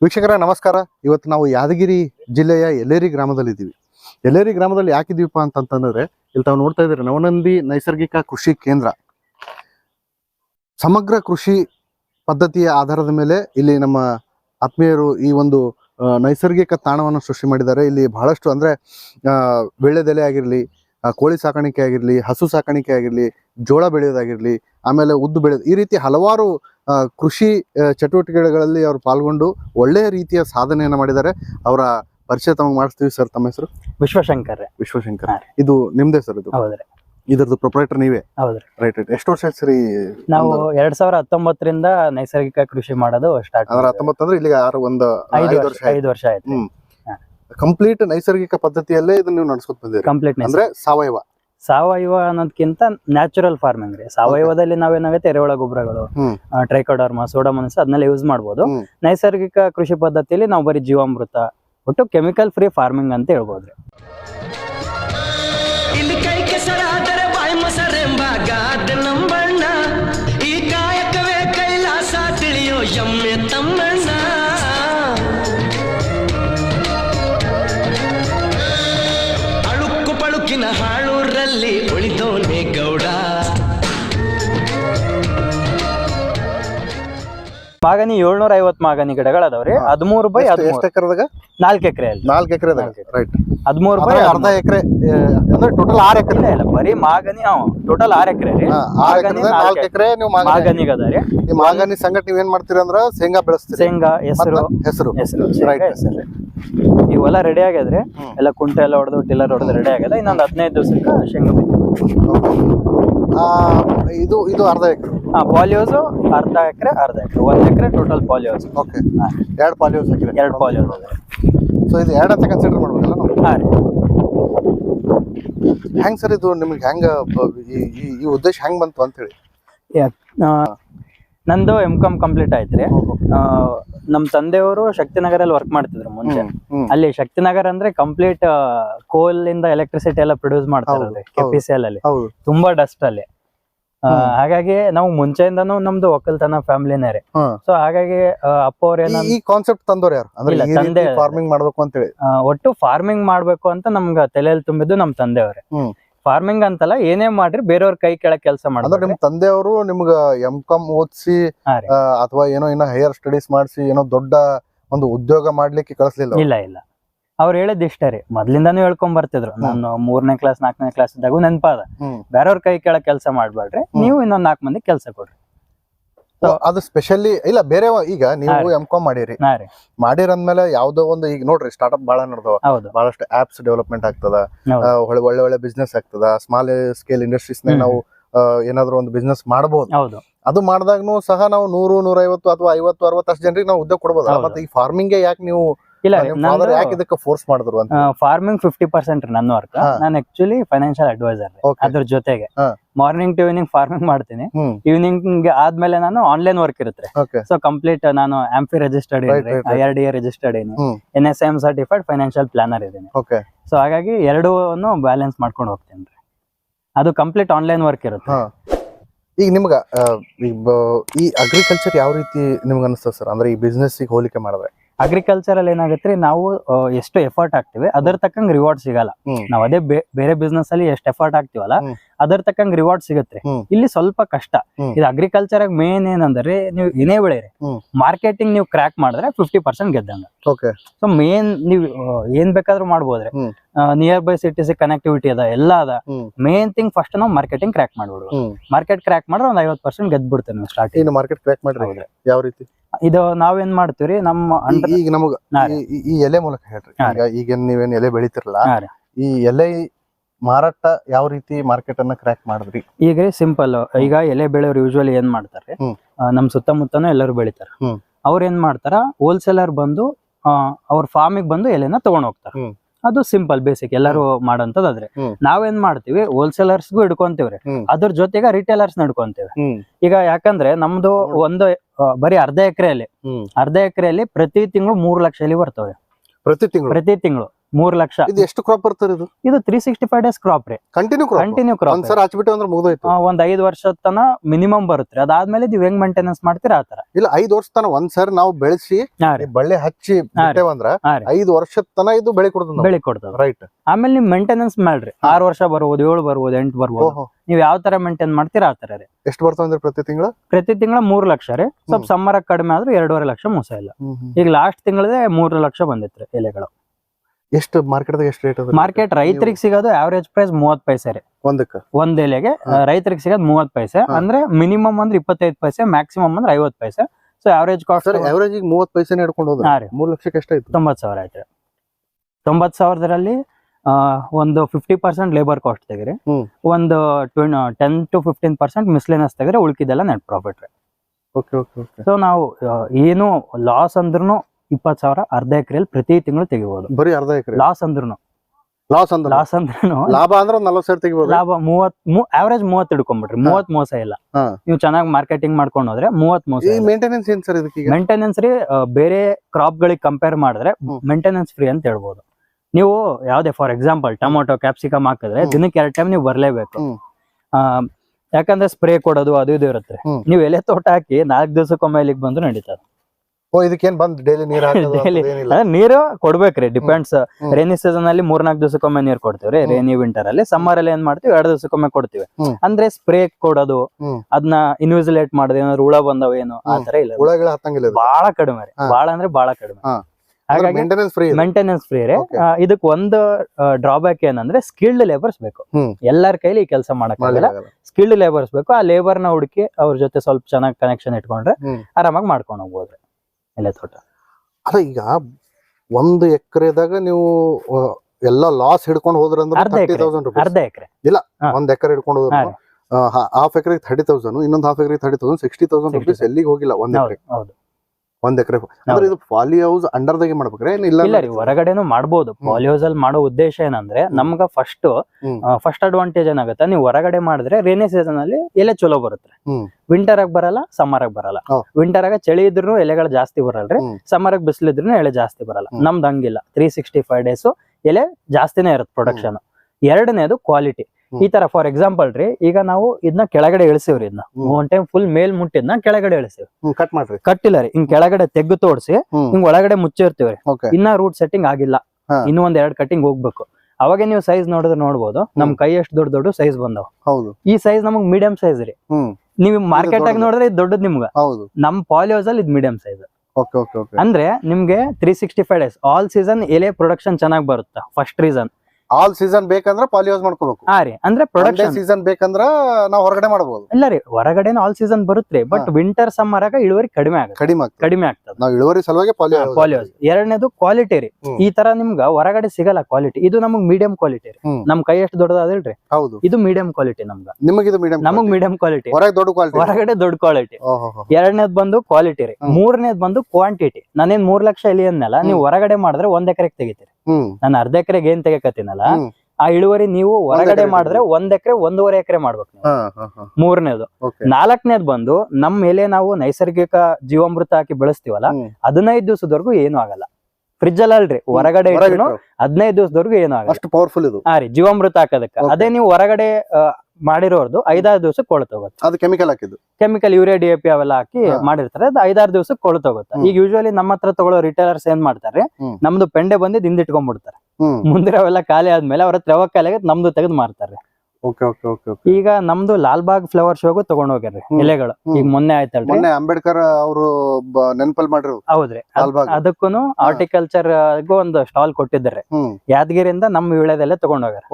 ವೀಕ್ಷಕರ ನಮಸ್ಕಾರ. ಇವತ್ತು ನಾವು ಯಾದಗಿರಿ ಜಿಲ್ಲೆಯ ಯಲೇರಿ ಗ್ರಾಮದಲ್ಲಿ ಇದ್ದೀವಿ. ಎಲೇರಿ ಗ್ರಾಮದಲ್ಲಿ ಯಾಕಿದೀವಪ್ಪ ಅಂತಂತಂದ್ರೆ ಇಲ್ಲಿ ತಾವು ನೋಡ್ತಾ ಇದ್ದೀರಿ ನವನಂದಿ ನೈಸರ್ಗಿಕ ಕೃಷಿ ಕೇಂದ್ರ. ಸಮಗ್ರ ಕೃಷಿ ಪದ್ಧತಿಯ ಆಧಾರದ ಮೇಲೆ ಇಲ್ಲಿ ನಮ್ಮ ಆತ್ಮೀಯರು ಈ ಒಂದು ನೈಸರ್ಗಿಕ ತಾಣವನ್ನು ಸೃಷ್ಟಿ ಮಾಡಿದ್ದಾರೆ. ಇಲ್ಲಿ ಬಹಳಷ್ಟು ಅಂದ್ರೆ ಆ, ವೀಳ್ಯದೆಲೆ ಆಗಿರಲಿ ಕೋಳಿ ಸಾಕಾಣಿಕೆ ಆಗಿರಲಿ ಹಸು ಸಾಕಾಣಿಕೆ ಆಗಿರಲಿ ಜೋಳ ಬೆಳೆಯೋದಾಗಿರಲಿ ಆಮೇಲೆ ಉದ್ದು ಬೆಳೆಯೋದು ಈ ರೀತಿ ಹಲವಾರು ಕೃಷಿ ಚಟುವಟಿಕೆಗಳಲ್ಲಿ ಅವರು ಪಾಲ್ಗೊಂಡು ಒಳ್ಳೆಯ ರೀತಿಯ ಸಾಧನೆಯನ್ನು ಮಾಡಿದ್ದಾರೆ. ಅವರ ಪರಿಚಯ ತಮಗೆ ಮಾಡಿಸ್ತೀವಿ ಸರ್ ತಮ್ಮ ಹೆಸರು? ವಿಶ್ವಶಂಕರ್. ವಿಶ್ವಶಂಕರ್. ಇದು ನಿಮ್ದೇ ಸರ್ ಇದು? ಇದರದ್ದು ಇದ್ರದ್ದು ಪ್ರೊಪರೇಟರ್ ನೀವೇ? ಹೌದ್ರಿ ರೈಟ್ ರೈಟ್ ಎಷ್ಟು ವರ್ಷ ಆಯ್ತು ಸರಿ ನಾವು ಎರಡ್ ಸಾವಿರ ಹತ್ತೊಂಬತ್ತರಿಂದ ನೈಸರ್ಗಿಕ ಕೃಷಿ ಮಾಡೋದು ಸ್ಟಾರ್ಟ್ ಅಂದ್ರೆ ಹತ್ತೊಂಬತ್ತು ಅಂದ್ರೆ ಇಲ್ಲಿಗೆ ಆರು ಒಂದು ಐದು ವರ್ಷ ಐದು ವರ್ಷ ಆಯ್ತು. ಕಂಪ್ಲೀಟ್ ನೈಸರ್ಗಿಕ ಪದ್ಧತಿಯಲ್ಲೇ ಇದನ್ನ ನೀವು ನಡೆಸ್ಕೊತ ಬಂದಿರಿ. ಕಂಪ್ಲೀಟ್ ಅಂದ್ರೆ ಸಾವಯವ. ಸಾವಯವ ಅನ್ನೋದಕ್ಕಿಂತ ನ್ಯಾಚುರಲ್ ಫಾರ್ಮಿಂಗ್ ರೀ. ಸಾವಯವದಲ್ಲಿ ನಾವೇನಾಗುತ್ತೆ ಎರೆಹುಳ ಗೊಬ್ಬರಗಳು. ಟ್ರೈಕೋಡರ್ಮ ಸೋಡಮನಸ್ ಅದನ್ನೆಲ್ಲ ಯೂಸ್ ಮಾಡ್ಬೋದು. ನೈಸರ್ಗಿಕ ಕೃಷಿ ಪದ್ಧತಿಯಲ್ಲಿ ನಾವು ಬರೀ ಜೀವಾಮೃತ ಒಟ್ಟು ಕೆಮಿಕಲ್ ಫ್ರೀ ಫಾರ್ಮಿಂಗ್ ಅಂತ ಹೇಳ್ಬೋದ್ರಿ. ಮಾಗನಿ ಏಳ್ನೂರ ಐವತ್ ಮಾಗನಿ ಗಿಡಗಳು ಅದಾವ್ರಿ ರೀ ಹದಿಮೂರು ಬೈ ಎಷ್ಟು ಎಕರೆದಾಗ? ನಾಲ್ಕು ಎಕರೆಯಲ್ಲಿ ನಾಲ್ಕು ಎಕರೆ ರೈಟ್ ಹದಿಮೂರು ಬೈ ಅರ್ಧ ಎಕರೆ ಅಂದ್ರೆ ಟೋಟಲ್ ಆರ್ ಎಕರೆ. ಇಲ್ಲ ಬರೀ ಮಾಗನಿ ಹಾ ಟೋಟಲ್ ಆರ್ ಎಕರೆ ರೀ. ಮಾಗನಿ ಎಕರೆ ನಾಲ್ಕು ಎಕರೆ. ನೀವು ಮಾಗನಿ. ಮಾಗನಿಗೆ ಅದ ರೀ. ಈ ಮಾಗನಿ ಸಂಗಟ ನೀವ್ ಏನ್ ಮಾಡ್ತೀರಿ ಅಂದ್ರ ಶೇಂಗಾ ಬೆಳೆಸ್ತೀರಿ. ಶೇಂಗಾ ಹೆಸರು. ಹೆಸರು. ಹೆಸರು. ಹೆಸರು. ಇವೆಲ್ಲ ರೆಡಿ ಆಗ್ಯದ್ರಿ. ಎಲ್ಲ ಕುಂಟೆ ಎಲ್ಲ ಹೊಡೆದು ಟಿಲ್ಲರ್ ಹೊಡೆದು ರೆಡಿ ಆಗ್ಯದ. ಇನ್ನೊಂದು ಹದಿನೈದು ದಿವಸಕ್ಕೆ ಶೇಂಗಾ ಇದು ಇದು ಅರ್ಧ ಎಕರೆ. ಹಾ ಪಾಲಿಯೋಸ್ ಅರ್ಧ ಎಕರೆ ಅರ್ಧ ಎಕರೆ. ಒಂದು ಎಕರೆ ಟೋಟಲ್ ಪಾಲಿಯೋಸ್. ಓಕೆ. ಎರಡು ಪಾಲಿಯೋಸ್ ಎಕರೆ ಎರಡು ಪಾಲಿಯೋಸ್ ಸೊ ಇದು ಎರಡು ಅಂತ ಕನ್ಸಿಡರ್ ಮಾಡ್ಬೇಕಲ್ಲ ನಾವು? ಹಾಂ ರೀ. ಹೆಂಗ್ ಸರ್ ಇದು ನಿಮ್ಗೆ ಹೆಂಗೆ ಈ ಈ- ಉದ್ದೇಶ ಹೆಂಗೆ ಬಂತು ಅಂತೇಳಿ? ನಂದು ಎಂ ಕಾಮ್ ಕಂಪ್ಲೀಟ್ ಆಯ್ತು ರೀ. ನಮ್ ತಂದೆಯವರು ಶಕ್ತಿನಗರಲ್ಲಿ ವರ್ಕ್ ಮಾಡ್ತಿದ್ರು ಮುಂಚೆ. ಅಲ್ಲಿ ಶಕ್ತಿನಗರ್ ಅಂದ್ರೆ ಕಂಪ್ಲೀಟ್ ಕೋಲ್ ಇಂದ ಎಲೆಕ್ಟ್ರಿಸಿಟಿ ಎಲ್ಲ ಪ್ರೊಡ್ಯೂಸ್ ಮಾಡ್ತಾರೆ ಹೌದು, ಕೆ ಪಿ ಹೌದು. ಸಿ ಎಲ್ ಅಲ್ಲಿ. ತುಂಬಾ ಡಸ್ಟ್ ಅಲ್ಲಿ. ಹಾಗಾಗಿ ನಾವು ಮುಂಚೆಯಿಂದಾನು ನಮ್ದು ಒಕ್ಕಲ್ತನ ಫ್ಯಾಮಿಲಿನೇ ರೀ. ಸೊ ಹಾಗಾಗಿ ಅಪ್ಪ ಅವ್ರ ಈ- ಕಾನ್ಸೆಪ್ಟ್ ತಂದವ್ರು ಯಾರು? ಅಂದ್ರೆ ಈ ತಂದೆ- ಫಾರ್ಮಿಂಗ್ ಮಾಡ್ಬೇಕು ಅಂತ ಹೇಳಿ. ಒಟ್ಟು ಫಾರ್ಮಿಂಗ್ ಮಾಡ್ಬೇಕು ಅಂತ ನಮ್ಗ ತಲೆಯಲ್ಲಿ ತುಂಬಿದ್ದು ನಮ್ ತಂದೆಯವ್ರೆ. ಫಾರ್ಮಿಂಗ್ ಅಂತಲ್ಲ ಏನೇ ಮಾಡ್ರಿ ಬೇರೆಯವ್ರ ಕೈ ಕೆಳ ಕೆಲಸ ಮಾಡಿ ಮಾಡಿದ್ರೆ ನಿಮ್ ತಂದೆಯವರು ನಿಮ್ಗ ಎಂ ಕಾಮ್ ಓದಿಸಿ ಅಥವಾ ಏನೋ ಏನೋ ಹೈಯರ್ ಸ್ಟಡೀಸ್ ಮಾಡಿಸಿ ಏನೋ ದೊಡ್ಡ ಒಂದು ಉದ್ಯೋಗ ಮಾಡ್ಲಿಕ್ಕೆ ಕಳಿಸ್ಲಿಲ್ಲ. ಇಲ್ಲ ಇಲ್ಲ. ಅವ್ರು ಹೇಳಿದ್ ಇಷ್ಟ ರೀ. ಮೊದ್ಲಿಂದಾನು ಹೇಳ್ಕೊಂಡ್ ಬರ್ತಿದ್ರು. ನಾನು ಮೂರನೇ ಕ್ಲಾಸ್ ನಾಲ್ಕನೇ ಕ್ಲಾಸ್ ಇದ್ದಾಗೂ ನೆನಪಾದ. ಬೇರೆಯವ್ರ ಕೈ ಕೆಳ ಕೆಲಸ ಮಾಡ್ಬೇಡ್ರಿ ನೀವು ಇನ್ನೊಂದ್ ನಾಲ್ಕು ಮಂದಿ ಕೆಲಸ ಕೊಡ್ರಿ. ಅದು ಸ್ಪೆಷಲಿ ಇಲ್ಲ ಬೇರೆ ಈಗ ನೀವು ಎಂ ಕಾಮ್ ಮಾಡಿರಿ. ಮಾಡಿರಂದ್ಮೇಲೆ ಯಾವ್ದೋ ಒಂದು ಈಗ ನೋಡ್ರಿ ಸ್ಟಾರ್ಟ್ಅಪ್ ಬಾಳ ನಡೆದವ. ಬಹಳಷ್ಟು ಆಪ್ಸ್ ಡೆವಲಪ್ಮೆಂಟ್ ಆಗ್ತದ. ಒಳ್ಳೆ ಒಳ್ಳೆ ಬಿಸ್ನೆಸ್ ಆಗ್ತದ. Small scale industries. ನಾವು ಏನಾದ್ರು ಒಂದು ಬಿಸ್ನೆಸ್ ಮಾಡಬಹುದು ಹೌದು. ಅದು ಮಾಡಿದಾಗ್ನು ಸಹ ನಾವು ನೂರು ನೂರೈವತ್ತು ಅಥವಾ ಐವತ್ತು ಅರವತ್ತಷ್ಟು ಜನರಿಗೆ ನಾವು ಉದ್ಯೋಗ ಕೊಡಬಹುದು ಹೌದು. ಮತ್ತೆ ಈ ಫಾರ್ಮಿಂಗ್ ಯಾಕೆ ನೀವು ಇಲ್ಲ ಯಾಕೆ ಇದಕ್ಕೆ ಫೋರ್ಸ್ ಮಾಡಿದ್ರು ಅಂತ. ಫಾರ್ಮಿಂಗ್ ಫಿಫ್ಟಿ ಪರ್ಸೆಂಟ್ ನನ್ನ ವರ್ಕ್. ನಾನು ಆಕ್ಚುಲಿ ಫೈನಾನ್ಷಿಯಲ್ ಅಡ್ವೈಸರ್. ಅದ್ರ ಜೊತೆಗೆ. ಮಾರ್ನಿಂಗ್ ಟು ಈವ್ನಿಂಗ್ ಫಾರ್ಮಿಂಗ್ ಮಾಡ್ತೀನಿ. ಈವ್ನಿಂಗ್ ಆದ್ಮೇಲೆ ನಾನು ಆನ್ಲೈನ್ ವರ್ಕ್ ಇರುತ್ತೆ. ಓಕೆ ಸೊ ಕಂಪ್ಲೀಟ್ ನಾನು AMFI registered IR D registered ಏನು N S M certified financial planner ಇದ್ದೀನಿ. ಓಕೆ ಸೊ ಹಾಗಾಗಿ ಎರಡೂ ಬ್ಯಾಲೆನ್ಸ್ ಮಾಡ್ಕೊಂಡು ಹೋಗ್ತೀನಿ ಅದು ಕಂಪ್ಲೀಟ್ ಆನ್ಲೈನ್ ವರ್ಕ್ ಇರುತ್ತೆ. ಈಗ ನಿಮ್ಗ ಈ ಅಗ್ರಿಕಲ್ಚರ್ ಯಾವ ರೀತಿ ನಿಮ್ಗೆ ಅನಿಸ್ತದೆ ಸರ್? ಅಂದ್ರೆ ಈ ಬಿಸ್ನೆಸ್ ಹೋಲಿಕೆ ಮಾಡಿದ್ರೆ. ಅಗ್ರಿಕಲ್ಚರ್ ಅಲ್ಲಿ ಏನಾಗುತ್ತೆ ನಾವು ಆ, ಎಷ್ಟು ಎಫರ್ಟ್ ಹಾಕ್ತಿವಿ ಅದರ ತಕ್ಕಂಗ್ ರಿವಾರ್ಡ್ ಸಿಗಲ್ಲ. ನಾವು ನಾವ್ ಅದೇ ಬೇರೆ ಬಿಸ್ನೆಸ್ ಅಲ್ಲಿ ಎಷ್ಟು ಎಫರ್ಟ್ ಹಾಕ್ತಿವಲ್ಲ. ಅದರ ತಕ್ಕಂಗ್ ರಿವಾರ್ಡ್ ಸಿಗುತ್ತೆ ಇಲ್ಲಿ ಸ್ವಲ್ಪ ಕಷ್ಟ. ಇದು ಅಗ್ರಿಕಲ್ಚರ್ ಮೇನ್ ಏನಂದ್ರೆ ನೀವು ಏನೇ ಬೆಳೀರಿ ಮಾರ್ಕೆಟಿಂಗ್ ನೀವು ಕ್ರ್ಯಾಕ್ ಮಾಡಿದ್ರೆ ಫಿಫ್ಟಿ ಪರ್ಸೆಂಟ್ ಗೆದ್ದಂಗ. ಓಕೆ ಸೊ ಮೇನ್ ನೀವು ಏನ್ ಬೇಕಾದ್ರೂ ಮಾಡ್ಬೋದ್ರಿ. ನಿಯರ್ ಬೈ ಸಿಟೀಸ್ ಕನೆಕ್ಟಿವಿಟಿ ಅದ ಎಲ್ಲ ಅದ. ಮೇನ್ ಥಿಂಗ್ ಫಸ್ಟ್ ನಾವು ಮಾರ್ಕೆಟಿಂಗ್ ಕ್ರ್ಯಾಕ್ ಮಾಡ್ಬಿಡ್ಬೋದು ಮಾರ್ಕೆಟ್ ಕ್ರ್ಯಾಕ್ ಮಾಡಿದ್ರೆ ಒಂದ್ ಐವತ್ ಪರ್ಸೆಂಟ್ ಗೆದ್ಬಿಡ್ತೇವೆ ನೀವು ಸ್ಟಾರ್ಟಿಂಗ್ ಮಾರ್ಕೆಟ್ ಕ್ರ್ಯಾಕ್ ಮಾಡ್ರಿ. ಯಾವ ರೀತಿ? ಇದು ನಾವೇನ್ ಮಾಡ್ತೀವ್ರಿ? ನಮ್ಮ ಈಗ ನಮಗ ಹಾ ಈ- ಈ- ಈ ಎಲೆ ಮೂಲಕ ಹೇಳ್ರಿ. ಹಾ ಈಗ ಈಗ ನೀವೇನ್ ಎಲೆ ಬೆಳಿತಿರಲ್ಲ ಹಾ ರೀ. ಈ ಎಲೆ ಮಾರಾಟ ಯಾವ ರೀತಿ ಮಾರ್ಕೆಟ್ ಅನ್ನ ಕ್ರ್ಯಾಕ್ ಮಾಡಿದ್ರಿ? ಈಗ ರೀ ಸಿಂಪಲ್ ಈಗ ಎಲೆ ಬೆಳೆಯವ್ರು ಯೂಶುವಲಿ ಏನ್ ಮಾಡ್ತಾರೆ? ಹ್ಮ್. ನಮ್ ಸುತ್ತಮುತ್ತನೂ ಎಲ್ಲರೂ ಬೆಳಿತಾರ. ಹ್ಮ್. ಅವ್ರ ಏನ್ ಮಾಡ್ತಾರ? ಹೋಲ್ಸೇಲರ್ ಬಂದು ಆ, ಅವ್ರ ಫಾರ್ಮಿಗೆ ಬಂದು ಎಲೆನ ತಗೊಂಡ್ ಹೋಗ್ತಾರ. ಹ್ಮ್. ಅದು ಸಿಂಪಲ್ ಬೇಸಿಕ್ ಎಲ್ಲರೂ ಮಾಡೋಂಥದ್ದು ಆದ್ರೆ ನಾವೇನ್ ಮಾಡ್ತೀವಿ ಹೋಲ್ಸೇಲರ್ಸ್ಗೂ ಹಿಡ್ಕೊಂತೀವ್ರಿ. ಅದ್ರ ಜೊತೆಗೆ ರಿಟೇಲರ್ಸ್ ನಡ್ಕೊಂತೀವಿ ಈಗ ಯಾಕಂದ್ರೆ ನಮ್ದು ಒಂದು ಬರೀ ಅರ್ಧ ಎಕರೆಯಲ್ಲಿ ಅರ್ಧ ಎಕರೆಯಲ್ಲಿ ಪ್ರತಿ ತಿಂಗಳು ಮೂರ್ ಲಕ್ಷ ಅಲ್ಲಿ ಬರ್ತವೆ ಪ್ರತಿ ತಿಂಗಳು? ಪ್ರತಿ ತಿಂಗಳು. ಮೂರ್ ಲಕ್ಷ. ಇದು ಎಷ್ಟು ಕ್ರಾಪ್ ಬರ್ತಾರೆ ಇದು? ಇದು three sixty five days crop ರೀ ಕಂಟಿನ್ಯೂ ಕ್ರಾಪ್ ಕಂಟಿನ್ಯೂ ಕ್ರಾಪ್ ಹಚ್ಬಿಟ್ಟು ಅಂದ್ರೆ ಮುಗ್ದೋಯ್ತು. ಒಂದ್ ಐದ್ ವರ್ಷ ತನ ಮಿನಿಮಮ್ ಬರುತ್ತೆ ಅದಾದ್ಮೇಲೆ ನೀವು ಹೆಂಗ್ ಮೇಂಟೆನೆನ್ಸ್ ಮಾಡ್ತೀರಾ ಆತರ ತರ ಇಲ್ಲ ಐದ್ ವರ್ಷ ತನ ಒಂದ್ಸರಿ ನಾವು ಬೆಳೆಸಿ ಬಳ್ಳಿ ಹಚ್ಚಿ ಅಂದ್ರೆ ಐದ್ ವರ್ಷದ ತನ ಇದು ಬೆಳೆ ಕೊಡ್ತದ ಬೆಳೆ ಕೊಡ್ತದ ರೈಟ್ ಆಮೇಲೆ ನೀವು ಮೇಂಟೆನೆನ್ಸ್ ಮಾಡ್ರಿ. ಆರ್ ವರ್ಷ ಬರ್ಬೋದು ಏಳು ಬರ್ಬೋದು ಎಂಟು ಬರ್ಬೋದು. ನೀವು ನೀವ್ ಯಾವ ತರ ಮೇಂಟೈನ್ ಮಾಡ್ತೀರಾ ಆ ತರ ರೀ. ಎಷ್ಟು ಬರ್ತಾವ ಅಂದ್ರೆ ಪ್ರತಿ ತಿಂಗಳ? ಪ್ರತಿ ತಿಂಗಳ ಮೂರ್ ಲಕ್ಷ ರೀ. ಸ್ವಲ್ಪ ಸಮ್ಮರ ಕಡಿಮೆ ಆದ್ರೂ ಎರಡೂವರೆ ಲಕ್ಷ ಮೋಸ ಇಲ್ಲ. ಈಗ ಲಾಸ್ಟ್ ತಿಂಗಳದೇ ಮೂರು ಲಕ್ಷ ಬಂದಿತ್ತು ಎಲೆಗಳು. ಎಷ್ಟು ಮಾರ್ಕೆಟ್ದಾಗ ಎಷ್ಟು ರೇಟ್ ಅದ? ಮಾರ್ಕೆಟ್ ರೈತರಿಗೆ ಸಿಗೋದು ಆವರೇಜ್ ಪ್ರೈಸ್ ಮೂವತ್ ಪೈಸೆ ರೀ. ಒಂದಕ್ಕೆ? ಒಂದ್ ಎಲೆಗೆ. ರೈತರಿಗೆ ಸಿಗೋದು ಮೂವತ್ ಪೈಸೆ. ಅಂದ್ರೆ ಮಿನಿಮಮ್ ಅಂದ್ರೆ ಇಪ್ಪತ್ತೈದು ಪೈಸೆ ಮ್ಯಾಕ್ಸಿಮಮ್ ಅಂದ್ರೆ ಐವತ್ ಪೈಸೆ. ಸೊ ಆವರೇಜ್ ಕಾಸ್ಟ್ ಮೂವತ್ತು ಈಗ ಮೂವತ್ ಪೈಸೆ ಹಿಡ್ಕೊಂಡು ಹೋದ ಮೂರ್ ಲಕ್ಷಕ್ಕೆ ಎಷ್ಟಾಯ್ತು ತೊಂಬತ್ ಸಾವಿರ ಆಯ್ತು ತೊಂಬತ್ ಸಾವಿರದಲ್ಲಿ ಒಂದು ಫಿಫ್ಟಿ ಪರ್ಸೆಂಟ್ ಲೇಬರ್ ಕಾಸ್ಟ್ ತೆಗಿರಿ. ಒಂದು ten to fifteen percent miscellaneous ತೆಗೆದ್ರೆ ಉಳ್ಕಿದೆಲ್ಲ ನೆಟ್ ಪ್ರಾಫಿಟ್ ರೀ. ಓಕೆ ಓಕೆ ಓಕೆ ಸೊ ನಾವು ಏನು ಲಾಸ್ ಅಂದ್ರೂ ಇಪ್ಪತ್ ಸಾವಿರ ಅರ್ಧ ಎಕರೆಯಲ್ಲಿ ಪ್ರತಿ ತಿಂಗಳು ತೆಗಿಬಹುದು ಬರೀ ಅರ್ಧ ಎಕರೆ? ಲಾಸ್ ಅಂದ್ರೂ ಲಾಸ್ ಅಂದ್ರೆ ಲಾಸ್ ಅಂದ್ರೂ ಲಾಭ ಅಂದ್ರೆ ಒಂದ್ ನಲ್ವತ್ ಸಾವಿರ ತೆಗಿಬಹುದು ಲಾಭ ಮೂವತ್ ಆವರೇಜ್ ಮೂವತ್ ಹಿಡ್ಕೊಂಡ್ಬಿಟ್ರಿ ಮೂವತ್ ಮೋಸ ಇಲ್ಲ. ನೀವು ಚೆನ್ನಾಗಿ ಮಾರ್ಕೆಟಿಂಗ್ ಮಾಡ್ಕೊಂಡು ಹೋದ್ರೆ ಮೂವತ್ ಮೋಸ ಮೇಂಟೆನೆನ್ಸ್ ಏನ್ ಸರ್ ಇದಕ್ಕೆ ಮೇಂಟೆನೆನ್ಸ್ ರೀ ಬೇರೆ ಕ್ರಾಪ್ ಗಳಿಗೆ ಕಂಪೇರ್ ಮಾಡಿದ್ರೆ. ಮೇಂಟೆನೆನ್ಸ್ ಫ್ರೀ ಅಂತ ಹೇಳ್ಬೋದು. ನೀವು ಯಾವ್ದೇ ಫಾರ್ ಎಕ್ಸಾಂಪಲ್ ಟೊಮೊಟೊ ಕ್ಯಾಪ್ಸಿಕಮ್ ಹಾಕಿದ್ರೆ. ದಿನಕ್ಕೆ ಎರಡು ಟೈಮ್ ನೀವು ಬರ್ಲೇಬೇಕು. ಆ, ಯಾಕಂದ್ರೆ ಸ್ಪ್ರೇ ಕೊಡೋದು ಅದು ಇದು ಇರುತ್ತೆ. ನೀವು ಎಲೆ ತೋಟ ಹಾಕಿ ನಾಲ್ಕು ದಿವಸಕ್ಕೊಮ್ಮೆ ಇಲ್ಲಿಗೆ ಬಂದು ನಡೀತದೆ. ಓ ಇದಕ್ಕೇನ್ ಬಂದ್ ಡೈಲಿ ನೀರ್ ನೀರು ಕೊಡ್ಬೇಕ್ರಿ ಡಿಪೆಂಡ್ಸ್. ರೈನಿ ಸೀಸನ್ ಅಲ್ಲಿ ಮೂರ್ನಾಲ್ಕು ದಿವಸಕ್ಕೊಮ್ಮೆ ನೀರ್ ಕೊಡ್ತೀವಿ ರೇನಿ ರೈನಿ ವಿಂಟರ್ ಅಲ್ಲಿ. ಸಮ್ಮರ್ ಅಲ್ಲಿ ಏನ್ ಮಾಡ್ತೀವಿ ಎರಡು ದಿವಸಕ್ಕೊಮ್ಮೆ ಕೊಡ್ತೀವಿ. ಅಂದ್ರೆ ಸ್ಪ್ರೇ ಕೊಡೋದು. ಅದನ್ನ ಇನ್ವಿಸಿಲೇಟ್ ಮಾಡೋದು ಏನಾದ್ರು ಹುಳ ಬಂದವ ಏನು ಆ ತರ ಇಲ್ಲ. ಹುಳಗಳ ಹತ್ತಂಗಿಲ್ಲ ಬಹಳ ಕಡಿಮೆ ರೀ. ಬಹಳ ಅಂದ್ರೆ ಬಹಳ ಕಡಿಮೆ. ಮೇಂಟೆನೆನ್ಸ್ ಫ್ರೀ ರೀ. ಇದಕ್ ಒಂದು ಡ್ರಾಬ್ಯಾಕ್ ಏನಂದ್ರೆ ಸ್ಕಿಲ್ಡ್ ಲೇಬರ್ಸ್ ಬೇಕು. ಎಲ್ಲಾರ ಕೈಲಿ ಈ ಕೆಲಸ ಮಾಡಕ್ ಸ್ಕಿಲ್ಡ್ ಲೇಬರ್ಸ್ ಬೇಕು ಆ ಲೇಬರ್ನ ಹುಡುಕಿ ಅವ್ರ ಜೊತೆ ಸ್ವಲ್ಪ ಚೆನ್ನಾಗಿ ಕನೆಕ್ಷನ್ ಇಟ್ಕೊಂಡ್ರೆ. ಆರಾಮಾಗಿ ಮಾಡ್ಕೊಂಡು ಹೋಗ್ಬೋದ್ರಿ ಎಲೆ ತೋಟ. ಅಲ್ಲ ಈಗ ಒಂದು ಎಕರೆದಾಗ ನೀವು ಎಲ್ಲ ಲಾಸ್ ಹಿಡ್ಕೊಂಡು ಹೋದ್ರಂದ್ರೆ ಅರ್ಧ ತರ್ಟಿ. ತೌಸಂಡ್ ಅರ್ಧ ಎಕರೆ. ಇಲ್ಲ ಒಂದ್ ಎಕರೆ ಹಿಡ್ಕೊಂಡು ಹಾ ಹೋದ್ರು ಹಾಫ್ ಎಕರೆಗೆ ತರ್ಟಿ ತೌಸಂಡ್ ಇನ್ನೊಂದ್ ಹಾಫ್ ಎಕರೆಗೆ thirty thousand sixty thousand 60,000 rupees ಎಲ್ಲಿಗೆ ಹೋಗಿಲ್ಲ ಒಂದ್ ಎಕರೆ. ಹೌದು. ಒಂದ್ ಎಕರೆ ಅಂದ್ರೆ ಇದು ಪಾಲಿ ಹೌಸ್ ಅಂಡರ್ದಾಗೆ ಮಾಡ್ಬೇಕ್ರೆ ಏನ್ ಇಲ್ಲ ಇಲ್ಲ ರೀ ಹೊರಗಡೆನು ಮಾಡಬಹುದು ಪಾಲಿ ಹೌಸ್ ಅಲ್ಲಿ ಮಾಡೋ ಉದ್ದೇಶ ಏನಂದ್ರೆ ನಮ್ಗ ಫಸ್ಟ್. ಫಸ್ಟ್ ಅಡ್ವಾಂಟೇಜ್ ಏನಾಗುತ್ತೆ? ನೀವು ಹೊರಗಡೆ ಮಾಡಿದ್ರೆ ರೇನಿ ಸೀಸನ್ ಅಲ್ಲಿ ಎಲೆ ಚಲೋ ಬರುತ್ತೆ. ವಿಂಟರ್ ಆಗ ಬರಲ್ಲ ಸಮ್ಮರ್ ಆಗ ಬರಲ್ಲ. ವಿಂಟರ್ ಆಗ ಚಳಿ ಇದ್ರು ಎಲೆಗಳು ಜಾಸ್ತಿ ಬರಲ್ರಿ. ಸಮ್ಮರ್ ಆಗ ಬಿಸಿಲು ಬಿಸಿಲಿದ್ರು ಎಲೆ ಜಾಸ್ತಿ ಬರಲ್ಲ. ನಮ್ದು ಹಂಗಿಲ್ಲ. ತ್ರೀ ಸಿಕ್ಸ್ಟಿ ಫೈವ್ ಡೇಸ್ ಎಲೆ ಜಾಸ್ತಿನೇ ಇರುತ್ತೆ ಪ್ರೊಡಕ್ಷನ್ ಎರಡನೇದು ಕ್ವಾಲಿಟಿ. ಈ ತರ ಫಾರ್ ಎಕ್ಸಾಂಪಲ್ ರೀ ಈಗ ನಾವು ಇದನ್ನ ಕೆಳಗಡೆ ಇಳಿಸಿವ್ರಿ ಇದನ್ನ ಒನ್ ಒಂದ್ ಟೈಮ್ ಫುಲ್ ಮೇಲ್ ಮುಟ್ಟಿದ್ನ ಕೆಳಗಡೆ ಇಳಿಸಿವ್ ಕಟ್ ಮಾಡ್ರಿ. ಕಟ್ಟಿಲ್ಲ ರೀ ಹಿಂಗ್ ಕೆಳಗಡೆ ತೆಗ್ದು ತೋಡ್ಸಿ ಹಿಂಗ್ ಒಳಗಡೆ ಮುಚ್ಚಿರ್ತೀವಿ ಓಕೆ. ಇನ್ನ ರೂಟ್ ಸೆಟ್ಟಿಂಗ್ ಆಗಿಲ್ಲ. ಇನ್ನೂ ಒಂದ್ ಎರಡ್ ಕಟ್ಟಿಂಗ್ ಹೋಗ್ಬೇಕು. ಅವಾಗ ನೀವು ಸೈಜ್ ನೋಡಿದ್ರೆ ನೋಡ್ಬೋದು ನಮ್ ಕೈ ಎಷ್ಟು ದೊಡ್ಡ ದೊಡ್ಡ ಸೈಜ್ ಬಂದವ. ಹೌದು. ಈ ಸೈಜ್ ನಮಗ್ ಮೀಡಿಯಂ ಸೈಜ್ ರೀ. ನೀವ್ ಮಾರ್ಕೆಟ್ ಆಗಿ ನೋಡಿದ್ರೆ ಇದು ದೊಡ್ಡದ್ ನಿಮ್ಗ. ನಮ್ ಪಾಲಿಯೋಸ್ ಅಲ್ಲಿ ಇದು ಮೀಡಿಯಂ ಸೈಜ್ ಅಂದ್ರೆ ನಿಮ್ಗೆ three sixty five days all season ಎಲೆ ಪ್ರೊಡಕ್ಷನ್ ಚೆನ್ನಾಗಿ ಬರುತ್ತೆ ಫಸ್ಟ್ ರೀಸನ್ ಆಲ್ ಸೀಸನ್ ಬೇಕಂದ್ರ ಪಾಲಿ ಯೂಸ್ ಮಾಡ್ಕೋಬೇಕು. ಹಾ ರೀ ಅಂದ್ರೆ ಪ್ರೊಡಕ್ಷನ್ ಸೀಸನ್ ಬೇಕಂದ್ರ ನಾವ್ ಹೊರಗಡೆ ಮಾಡಬಹುದು ಇಲ್ಲ ರೀ ಹೊರಗಡೆ ಆಲ್ ಸೀಸನ್ ಬರುತ್ತೆ ಬಟ್ ವಿಂಟರ್ ಸಮ್ಮರ್ ಆಗ ಇಳುವರಿ ಕಡಿಮೆ ಆಗುತ್ತೆ. ಕಡಿಮೆ ಆಗ್ತದೆ. ಕಡಿಮೆ ಆಗ್ತದೆ. ನಾವ್ ಇಳುವರಿ ಸಲುವಾಗಿ ಪಾಲಿ ಪಾಲಿಯೋಸ್ ಎರಡನೇದು ಕ್ವಾಲಿಟಿ ರೀ. ಈ ತರ ನಿಮ್ಗ ಹೊರಗಡೆ ಸಿಗಲ್ಲ ಕ್ವಾಲಿಟಿ ಇದು ನಮಗ್ ಮೀಡಿಯಂ ಕ್ವಾಲಿಟಿ ರೀ. ನಮ್ ಕೈ ಎಷ್ಟು ದೊಡ್ಡದಾದಿಲ್ರಿ. ಹೌದು. ಇದು ಮೀಡಿಯಂ ಕ್ವಾಲಿಟಿ ನಮ್ಗ. ನಿಮಗಿದು ಮೀಡಿಯಂ ನಮಗ್ ಮೀಡಿಯಂ ಕ್ವಾಲಿಟಿ ಹೊರಗೆ ದೊಡ್ಡ ಕ್ವಾಲಿಟಿ ಹೊರಗಡೆ ದೊಡ್ಡ ಕ್ವಾಲಿಟಿ ಎರಡನೇದ್ ಬಂದು ಕ್ವಾಲಿಟಿ ರೀ. ಮೂರನೇದ್ ಬಂದು ಕ್ವಾಂಟಿಟಿ ನಾನೇನ್ ಮೂರ್ ಲಕ್ಷ ಎಲಿ ಅಂದ್ನಲ್ಲ ನೀವು ಹೊರಗಡೆ ಮಾಡಿದ್ರೆ ಒಂದ್ ಎಕರೆಗೆ ತೆಗಿತೀರಿ. ನಾನು ಅರ್ಧ ಎಕರೆಗೆ ಏನ್ ತೆಗಕತ್ತೀನಲ್ಲ ಆ ಇಳುವರಿ ನೀವು ಹೊರಗಡೆ ಮಾಡಿದ್ರೆ ಒಂದ್ ಎಕರೆ ಒಂದೂವರೆ ಎಕರೆ ಮಾಡ್ಬೇಕು ಮೂರನೇದು. ನಾಲ್ಕನೇದ್ ಬಂದು ನಮ್ ಮೇಲೆ ನಾವು ನೈಸರ್ಗಿಕ ಜೀವಾಮೃತ ಹಾಕಿ ಬೆಳೆಸ್ತೀವಲ್ಲ. ಹದಿನೈದು ದಿವಸದವರೆಗೂ ಏನು ಆಗಲ್ಲ. ಫ್ರಿಜ್ ಅಲ್ಲ ಅಲ್ರಿ ಹೊರಗಡೆ. ಹದಿನೈದು ದಿವಸದವರೆಗೂ ಏನು ಆಗಲ್ಲ. ಅಷ್ಟು ಪವರ್ಫುಲ್ ಇದು. ಹಾ ರೀ ಜೀವಾಮೃತ ಹಾಕೋದಕ್ಕೆ. ಅದೇ ನೀವು ಹೊರಗಡೆ ಆ, ಮಾಡಿರೋರ್ದು ಐದಾರು ದಿವಸಕ್ಕೆ ಕೊಳ್ತೋಗುತ್ತೆ ಅದು ಕೆಮಿಕಲ್ ಹಾಕಿದ್ದು. Chemical urea D A P ಅವೆಲ್ಲ ಹಾಕಿ. ಮಾಡಿರ್ತಾರೆ. ಅದು ಐದಾರು ದಿವಸಕ್ಕೆ ಕೊಳ್ತ ಹೋಗುತ್ತೆ ಈಗ ಯೂಶುವಲಿ ನಮ್ಮ ಹತ್ರ ತಗೊಳ್ಳೋ ರಿಟೇಲರ್ಸ್ ಏನ್ ಮಾಡ್ತಾರೆ. ನಮ್ದು ಪೆಂಡೆ ಬಂದಿದ್ದು ಹಿಂದಿಟ್ಕೊಂಡ್ಬಿಡ್ತಾರೆ. ಮುಂದಿರೋವೆಲ್ಲ ಅವೆಲ್ಲ ಖಾಲಿ ಆದ್ಮೇಲೆ ಅವ್ರ ಹತ್ರ ಯಾವಾಗ ಖಾಲಿ ಆಗುತ್ತೆ ನಮ್ದು ತೆಗೆದು ಮಾರ್ತಾರೆ. ಓಕೆ ಈಗ ನಮ್ದು ಲಾಲ್ಬಾಗ್ ಫ್ಲವರ್ ಶೋಗು ತಗೊಂಡ್ ಹೋಗ್ಯಾರ್ರಿ ಎಲೆಗಳು. ಈಗ ಮೊನ್ನೆ ಆಯ್ತಲ್ರಿ. ಮೊನ್ನೆ ಅಂಬೇಡ್ಕರ್ ಅವರು ನೆನಪಲ್ ಮಾಡ್ರಿ ಹೌದ್ರಿ. ಅದಕ್ಕೂನು ಹಾರ್ಟಿಕಲ್ಚರ್ ಒಂದು ಸ್ಟಾಲ್ ಕೊಟ್ಟಿದ್ದಾರೆ. ಯಾದಗಿರಿಂದ ನಮ್ಮ ವಿಳೆದಲ್ಲೇ ತಗೊಂಡ್ ಹೋಗ್ಯಾರ.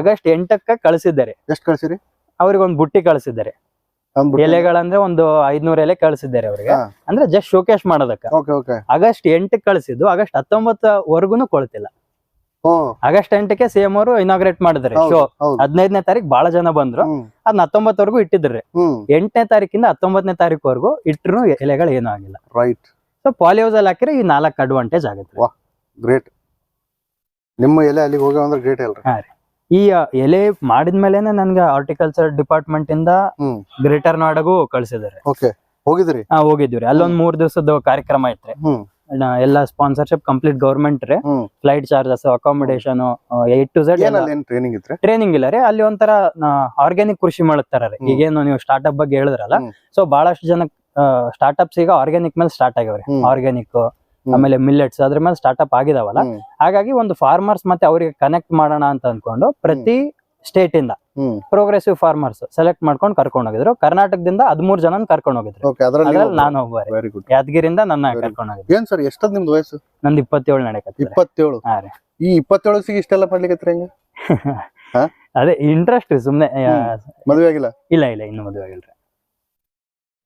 ಆಗಸ್ಟ್ ಎಂಟಕ್ಕ ಕಳಿಸಿದ್ದಾರೆ. ಎಷ್ಟು ಕಳ್ಸಿರಿ? ಅವ್ರಿಗೆ ಒಂದು ಬುಟ್ಟಿ ಕಳಿಸಿದ್ದಾರೆ. ಎಲೆಗಳಂದ್ರೆ ಒಂದು ಐದ್ನೂರ್ ಎಲೆ ಕಳಿಸಿದ್ದಾರೆ ಅವ್ರಿಗೆ. ಅಂದ್ರೆ ಜಸ್ಟ್ ಶೋಕೇಶ್ ಮಾಡೋದಕ್ಕ. ಆಗಸ್ಟ್ ಎಂಟಕ್ಕೆ ಕಳಿಸಿದ್ದು ಆಗಸ್ಟ್ ಹತ್ತೊಂಬತ್ತವರೆಗೂ ಕೊಳ್ತಿಲ್ಲ. ಓ ಆಗಸ್ಟ್ ಎಂಟಕ್ಕೆ ಸಿಎಂ ಅವರು ಇನಾಗ್ರೇಟ್ ಮಾಡಿದ್ರೆ ಸೊ ಶೋ ಹದಿನೈದನೇ ತಾರೀಕು ಬಹಳ ಜನ ಬಂದ್ರು. ಅದ್ನ ಅದನ್ನ ಹತ್ತೊಂಬತ್ತವರೆಗೂ ಇಟ್ಟಿದ್ರಿ ಎಂಟನೇ ತಾರೀಕಿಂದ ಹತ್ತೊಂಬತ್ತನೇ ತಾರೀಕುವರೆಗೂ ಇಟ್ಟರು ಎಲೆಗಳು ಏನೂ ಆಗಿಲ್ಲ. ರೈಟ್ ಸೊ ಪಾಲಿಹೌಸ್ ಅಲ್ಲಿ ಹಾಕಿದ್ರೆ ಈ ನಾಲ್ಕು ಅಡ್ವಾಂಟೇಜ್ ಆಗುತ್ತೆ. ಗ್ರೇಟ್ ನಿಮ್ಮ ಎಲೆ ಅಲ್ಲಿಗೆ ಹೋಗ ಅಂದ್ರೆ ಗ್ರೇಟ್ ಅಲ್ರಿ. ಈ ಎಲೆ ಮಾಡಿದ್ಮೇಲೆನೆ ನನ್ಗೆ ಹಾರ್ಟಿಕಲ್ಚರ್ ಡಿಪಾರ್ಟ್ಮೆಂಟ್ ಇಂದ ಗ್ರೇಟರ್ ನಾಡಗೂ ಕಳ್ಸಿದ್ದಾರೆ. ಓಕೆ ಹೋಗಿದ್ರಿ? ಹಾ ಹೋಗಿದ್ವಿ ಅಲ್ಲೊಂದ್ ಮೂರ್ ದಿವಸದ ಕಾರ್ಯಕ್ರಮ ಐತ್ರಿ ಎಲ್ಲ ಸ್ಪಾನ್ಸರ್ಶಿಪ್ ಕಂಪ್ಲೀಟ್ ಗೌರ್ಮೆಂಟ್ ರೀ. ಹ್ಮ್. Flight charges accommodation A to Z ಏನಲ್ಲಿ ಏನ್ ಟ್ರೈನಿಂಗ್ ಇದ್ರೆ ಟ್ರೈನಿಂಗ್ ಇಲ್ಲ ರೀ ಅಲ್ಲಿ ಒಂಥರ ಆರ್ಗ್ಯಾನಿಕ್ ಕೃಷಿ ಮಾಡುತ್ತಾರ ರೀ. ಹ್ಮ್. ಈಗೇನು ನೀವು ಸ್ಟಾರ್ಟ್ಅಪ್ ಬಗ್ಗೆ ಹೇಳಿದ್ರಲ್ಲ. ಹ್ಮ್. ಸೊ ಬಹಳಷ್ಟು ಜನ ಸ್ಟಾರ್ಟ್ಅಪ್ಸ್ ಈಗ ಆರ್ಗ್ಯಾನಿಕ್ ಮೇಲೆ ಸ್ಟಾರ್ಟ್ ಆಗ್ಯಾವ್ರಿ. ಹ್ಮ್. ಆರ್ಗ್ಯಾನಿಕ್ ಆಮೇಲೆ ಮಿಲ್ಲೆಟ್ಸ್ ಅದ್ರ ಮೇಲೆ ಸ್ಟಾರ್ಟ್ಅಪ್ ಆಗಿದಾವಲ್ಲ. ಹ್ಮ್. ಹಾಗಾಗಿ ಒಂದು ಫಾರ್ಮರ್ಸ್ ಮತ್ತೆ ಅವರಿಗೆ ಕನೆಕ್ಟ್ ಮಾಡೋಣ ಅಂತ ಅನ್ಕೊಂಡು ಪ್ರತಿ ಸ್ಟೇಟ್ ಇಂದ ಪ್ರೋಗ್ರೆಸಿವ್ ಫಾರ್ಮರ್ಸ್ ಸೆಲೆಕ್ಟ್ ಮಾಡ್ಕೊಂಡು ಕರ್ಕೊಂಡು ಹೋಗಿದ್ರು. ಕರ್ನಾಟಕದಿಂದ ಹದಿಮೂರು ಜನ ಕರ್ಕೊಂಡು ಹೋಗಿದ್ರು. ಅದ್ರಲ್ಲಿ ನಾನು ಒಬ್ಬ ರೀ. ವೆರಿ ಗುಡ್ ಯಾದಗಿರಿಂದ ನನ್ನ ಕರ್ಕೊಂಡು ಹೋಗಿದ್ರು. ಏನ್ ಸರ್ ಎಷ್ಟದ್ ನಿಮ್ದು ವಯಸ್ಸು? ನಂದು ಇಪ್ಪತ್ತೇಳು ನಡೆಯಕತ್ತೇಳು ಇಪ್ಪತ್ತೇಳು? ಹಾ ರೀ. ಈ ಇಪ್ಪತ್ತೇಳು ಸಿಗಿ ಇಷ್ಟೆಲ್ಲ ಮಾಡ್ಲಿಕ್ಕೆ ಹೆಂಗ? ಅದೇ ಇಂಟ್ರೆಸ್ಟ್ ಸುಮ್ನೆ ಮದುವೆ ಆಗಿಲ್ಲ? ಇಲ್ಲ ಇಲ್ಲ ಇನ್ನು ಮದುವೆ ಆಗಿಲ್ಲ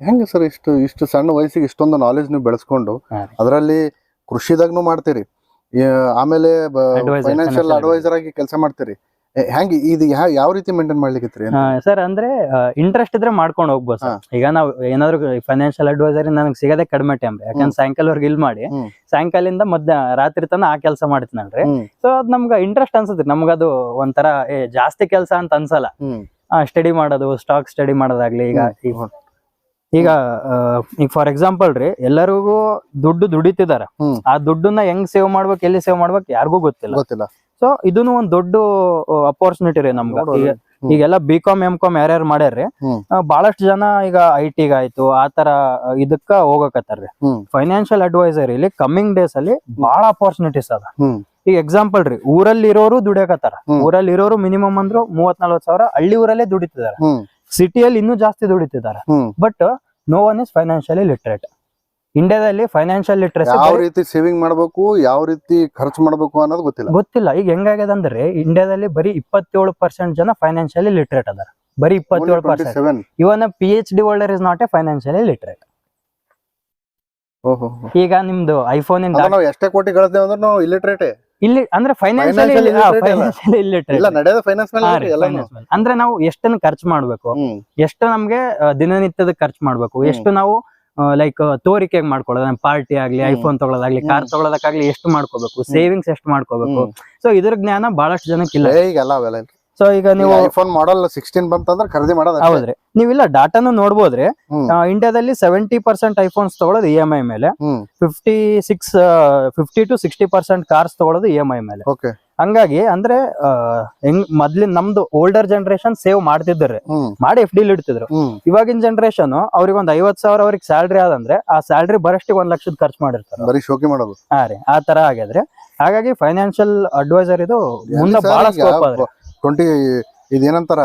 ಹೆಂಗ ಸರ್ ಇಷ್ಟು ಇಷ್ಟು ಸಣ್ಣ ವಯಸ್ಸಿಗೆ ಇಷ್ಟೊಂದು ನಾಲೆಜ್ ನೀವು ಬೆಳೆಸ್ಕೊಂಡು ಅದರಲ್ಲಿ ಕೃಷಿದಾಗ್ನು ಮಾಡ್ತೀರಿ. ಆಮೇಲೆ ಫೈನಾನ್ಷಿಯಲ್ ಅಡ್ವೈಸರ್ ಆಗಿ ಕೆಲಸ ಮಾಡ್ತೀರಿ. ಹೆಂಗ್ ಇದು ಯಾವ ರೀತಿ ಮೇಂಟೈನ್ ಮಾಡ್ಲಿಕ್ಕೆ ಸರ್ ಅಂದ್ರೆ ಇಂಟ್ರೆಸ್ಟ್ ಇದ್ರೆ ಮಾಡ್ಕೊಂಡು ಹೋಗ್ಬೋದು ಸರ್ ಈಗ ನಾವು ಏನಾದ್ರು ಫೈನಾನ್ಷಿಯಲ್ ಅಡ್ವೈಸರ್ ನನಗೆ ಸಿಗದೆ ಕಡಿಮೆ ಟೈಮ್ ಯಾಕಂದ್ರೆ ಸಾಯಂಕಾಲ ಸಾಯಂಕಾಲವರೆಗೆ ಇಲ್ಲಿ ಮಾಡಿ. ಸಾಯಂಕಾಲಿಂದ ಮಧ್ಯ ರಾತ್ರಿ ತನ ಆ ಕೆಲಸ ಮಾಡ್ತೀನಲ್ರಿ. ಸೊ ಅದ್ ನಮ್ಗೆ ಇಂಟ್ರೆಸ್ಟ್ ಅನ್ಸುತ್ತೆ ನಮ್ಗದು ಒಂಥರ ಜಾಸ್ತಿ ಕೆಲಸ ಅಂತ ಅನ್ಸಲ್ಲ. ಸ್ಟಡಿ ಮಾಡೋದು ಸ್ಟಾಕ್ ಸ್ಟಡಿ ಮಾಡೋದಾಗ್ಲಿ ಈಗ ಈಗ- ಈಗ ಫಾರ್ ಎಕ್ಸಾಂಪಲ್ ರೀ ಎಲ್ಲರಿಗೂ ದುಡ್ಡು ದುಡಿತಿದಾರ. ಆ ದುಡ್ಡನ್ನ ಹೆಂಗ್ ಸೇವ್ ಮಾಡ್ಬೇಕು ಎಲ್ಲಿ ಸೇವ್ ಮಾಡ್ಬೇಕು ಯಾರಿಗೂ ಗೊತ್ತಿಲ್ಲ. ಗೊತ್ತಿಲ್ಲ. ಸೊ ಇದನ್ನು ಒಂದ್ ದೊಡ್ಡ ಅಪರ್ಚುನಿಟಿ ರೀ ನಮ್ಗೆ ಈಗ. ಈಗೆಲ್ಲ ಬಿ ಕಾಮ್ ಎಂ ಕಾಮ್ ಯಾರ್ಯಾರು ಮಾಡ್ಯಾರ್ರಿ. ಬಹಳಷ್ಟು ಜನ ಈಗ ಐ ಟಿ ಆಯ್ತು ಆತರ ತರ ಇದಕ್ಕ ಹೋಗಕತ್ತಾರ್ರಿ. ಫೈನಾನ್ಶಿಯಲ್ ಫೈನಾನ್ಷಿಯಲ್ ಅಡ್ವೈಸರ್ ಇಲ್ಲಿ ಕಮ್ಮಿಂಗ್ ಡೇಸ್ ಅಲ್ಲಿ ಬಹಳ ಅಪರ್ಚುನಿಟೀಸ್ ಅದ. ಈಗ ಎಕ್ಸಾಂಪಲ್ ರೀ ಊರಲ್ಲಿ ಇರೋರು ದುಡಿಯಕತ್ತಾರ. ಊರಲ್ಲಿ ಇರೋರು ಮಿನಿಮಮ್ ಅಂದ್ರು ಮೂವತ್ ನಲ್ವತ್ ಸಾವಿರ ಹಳ್ಳಿ ಊರಲ್ಲೇ ದುಡಿತಿದಾರ. ಸಿಟಿಯಲ್ಲಿ ಇನ್ನೂ ಜಾಸ್ತಿ ದುಡಿತಿದಾರ. But no one is financially literate ಇಂಡಿಯಾದಲ್ಲಿ ಫೈನಾನ್ಷಿಯಲ್ ಲಿಟ್ರಸಿ ಯಾವ ರೀತಿ ಸೇವಿಂಗ್ ಮಾಡಬೇಕು ಯಾವ ರೀತಿ ಖರ್ಚು ಮಾಡಬೇಕು ಅನ್ನೋದು ಗೊತ್ತಿಲ್ಲ. ಗೊತ್ತಿಲ್ಲ. ಈಗ ಹೆಂಗಾಗ್ಯದ ಅಂದ್ರೆ ಇಂಡಿಯಾದಲ್ಲಿ ಬರೀ ಇಪ್ಪತ್ತೇಳು ಪರ್ಸೆಂಟ್ ಜನ ಫೈನಾನ್ಷಿಯಲಿ ಲಿಟ್ರೇಟ್ ಅದಾರ. ಬರೀ ಇಪ್ಪತ್ತೇಳು percent even P H D holder is not a financially literate ಈಗ ನಿಮ್ದು ಐಫೋನ್ ಇಂದ ಎಷ್ಟೇ ಕೋಟಿ ಕಳಿಸ್ತೇವೆ ಅಂದ್ರೆ ನಾವು ಇಲ್ಲಿಟ್ರೇಟ್ ಇಲ್ಲಿ ಅಂದ್ರೆ ಫೈನಾನ್ಷಿಯಲಿ ಅಂದ್ರೆ ನಾವು ಎಷ್ಟನ್ನು ಖರ್ಚು ಮಾಡ್ಬೇಕು? ಎಷ್ಟು ನಮ್ಗೆ ದಿನನಿತ್ಯದ ಖರ್ಚು ಮಾಡ್ಬೇಕು. ಎಷ್ಟು ನಾವು ಲೈಕ್ ತೋರಿಕೆಗೆ ಮಾಡ್ಕೊಳ್ಳೋದು? ಪಾರ್ಟಿ ಆಗ್ಲಿ ಐಫೋನ್ ತಗೊಳ್ಳೋದಾಗ್ಲಿ ಕಾರ್ ತೊಗೊಳೋದಕ್ಕಾಗ್ಲಿ ತಗೊಳ್ಳೋದಕ್ಕಾಗ್ಲಿ ಎಷ್ಟು ಮಾಡ್ಕೋಬೇಕು? ಸೇವಿಂಗ್ಸ್ ಎಷ್ಟು ಮಾಡ್ಕೋಬೇಕು. ಸೊ ಇದ್ರ ಜ್ಞಾನ ಬಹಳಷ್ಟು ಜನಕ್ಕಿಲ್ಲ ಇಲ್ಲ. ಈಗೆಲ್ಲ ಅವೆಲ್ಲ ಸೊ ಈಗ ನೀವು ಐಫೋನ್ ಮಾಡಲ್ ಸಿಕ್ಸ್ಟೀನ್ ಬಂತಂದ್ರೆ ಖರೀದಿ ಮಾಡೋದು ಹೌದ್ರಿ. ನೀವಿಲ್ಲ ಡಾಟಾನು ನೋಡ್ಬೋದ್ರಿ. ಇಂಡಿಯಾದಲ್ಲಿ ಸೆವೆಂಟಿ ಪರ್ಸೆಂಟ್ ಐಫೋನ್ಸ್ ತಗೊಳ್ಳೋದು ಇ ಎಂ ಐ ಮೇಲೆ. Fifty six fifty to sixty percent cars ತಗೊಳ್ಳೋದು ಇ ಎಂ ಐ ಮೇಲೆ. ಓಕೆ ಹಂಗಾಗಿ ಅಂದ್ರೆ ಹೆಂಗ್ ಮೊದ್ಲಿನ ನಮ್ದು ಓಲ್ಡರ್ ಜನರೇಷನ್ ಸೇವ್ ಮಾಡ್ತಿದ್ರಿ ಹ್ಮ್. ಮಾಡಿ ಎಫ್ ಡಿ ಇಡ್ತಿದ್ರು. ಇವಾಗಿನ ಜನರೇಷನ್ ಅವ್ರಿಗೆ ಒಂದ್ ಐವತ್ ಸಾವಿರ ಅವ್ರಿಗೆ ಸ್ಯಾಲ್ರಿ ಆದಂದ್ರೆ ಆ ಸ್ಯಾಲ್ರಿ ಬರಷ್ಟಿಗೆ ಒಂದ್ ಲಕ್ಷದ ಖರ್ಚು ಮಾಡಿರ್ತಾರೆ. ಬರೀ ಶೋಕಿ ಮಾಡೋದು. ಹಾ ರೀ ಆ ತರ ಆಗಿದ್ರೆ ಹಾಗಾಗಿ ಫೈನಾನ್ಷಿಯಲ್ ಅಡ್ವೈಸರ್ ಇದು ಮುಂದೆ ಬಹಳ ಸ್ಕೋಪ್ ಟ್ವೆಂಟಿ ಇದೇನಂತಾರ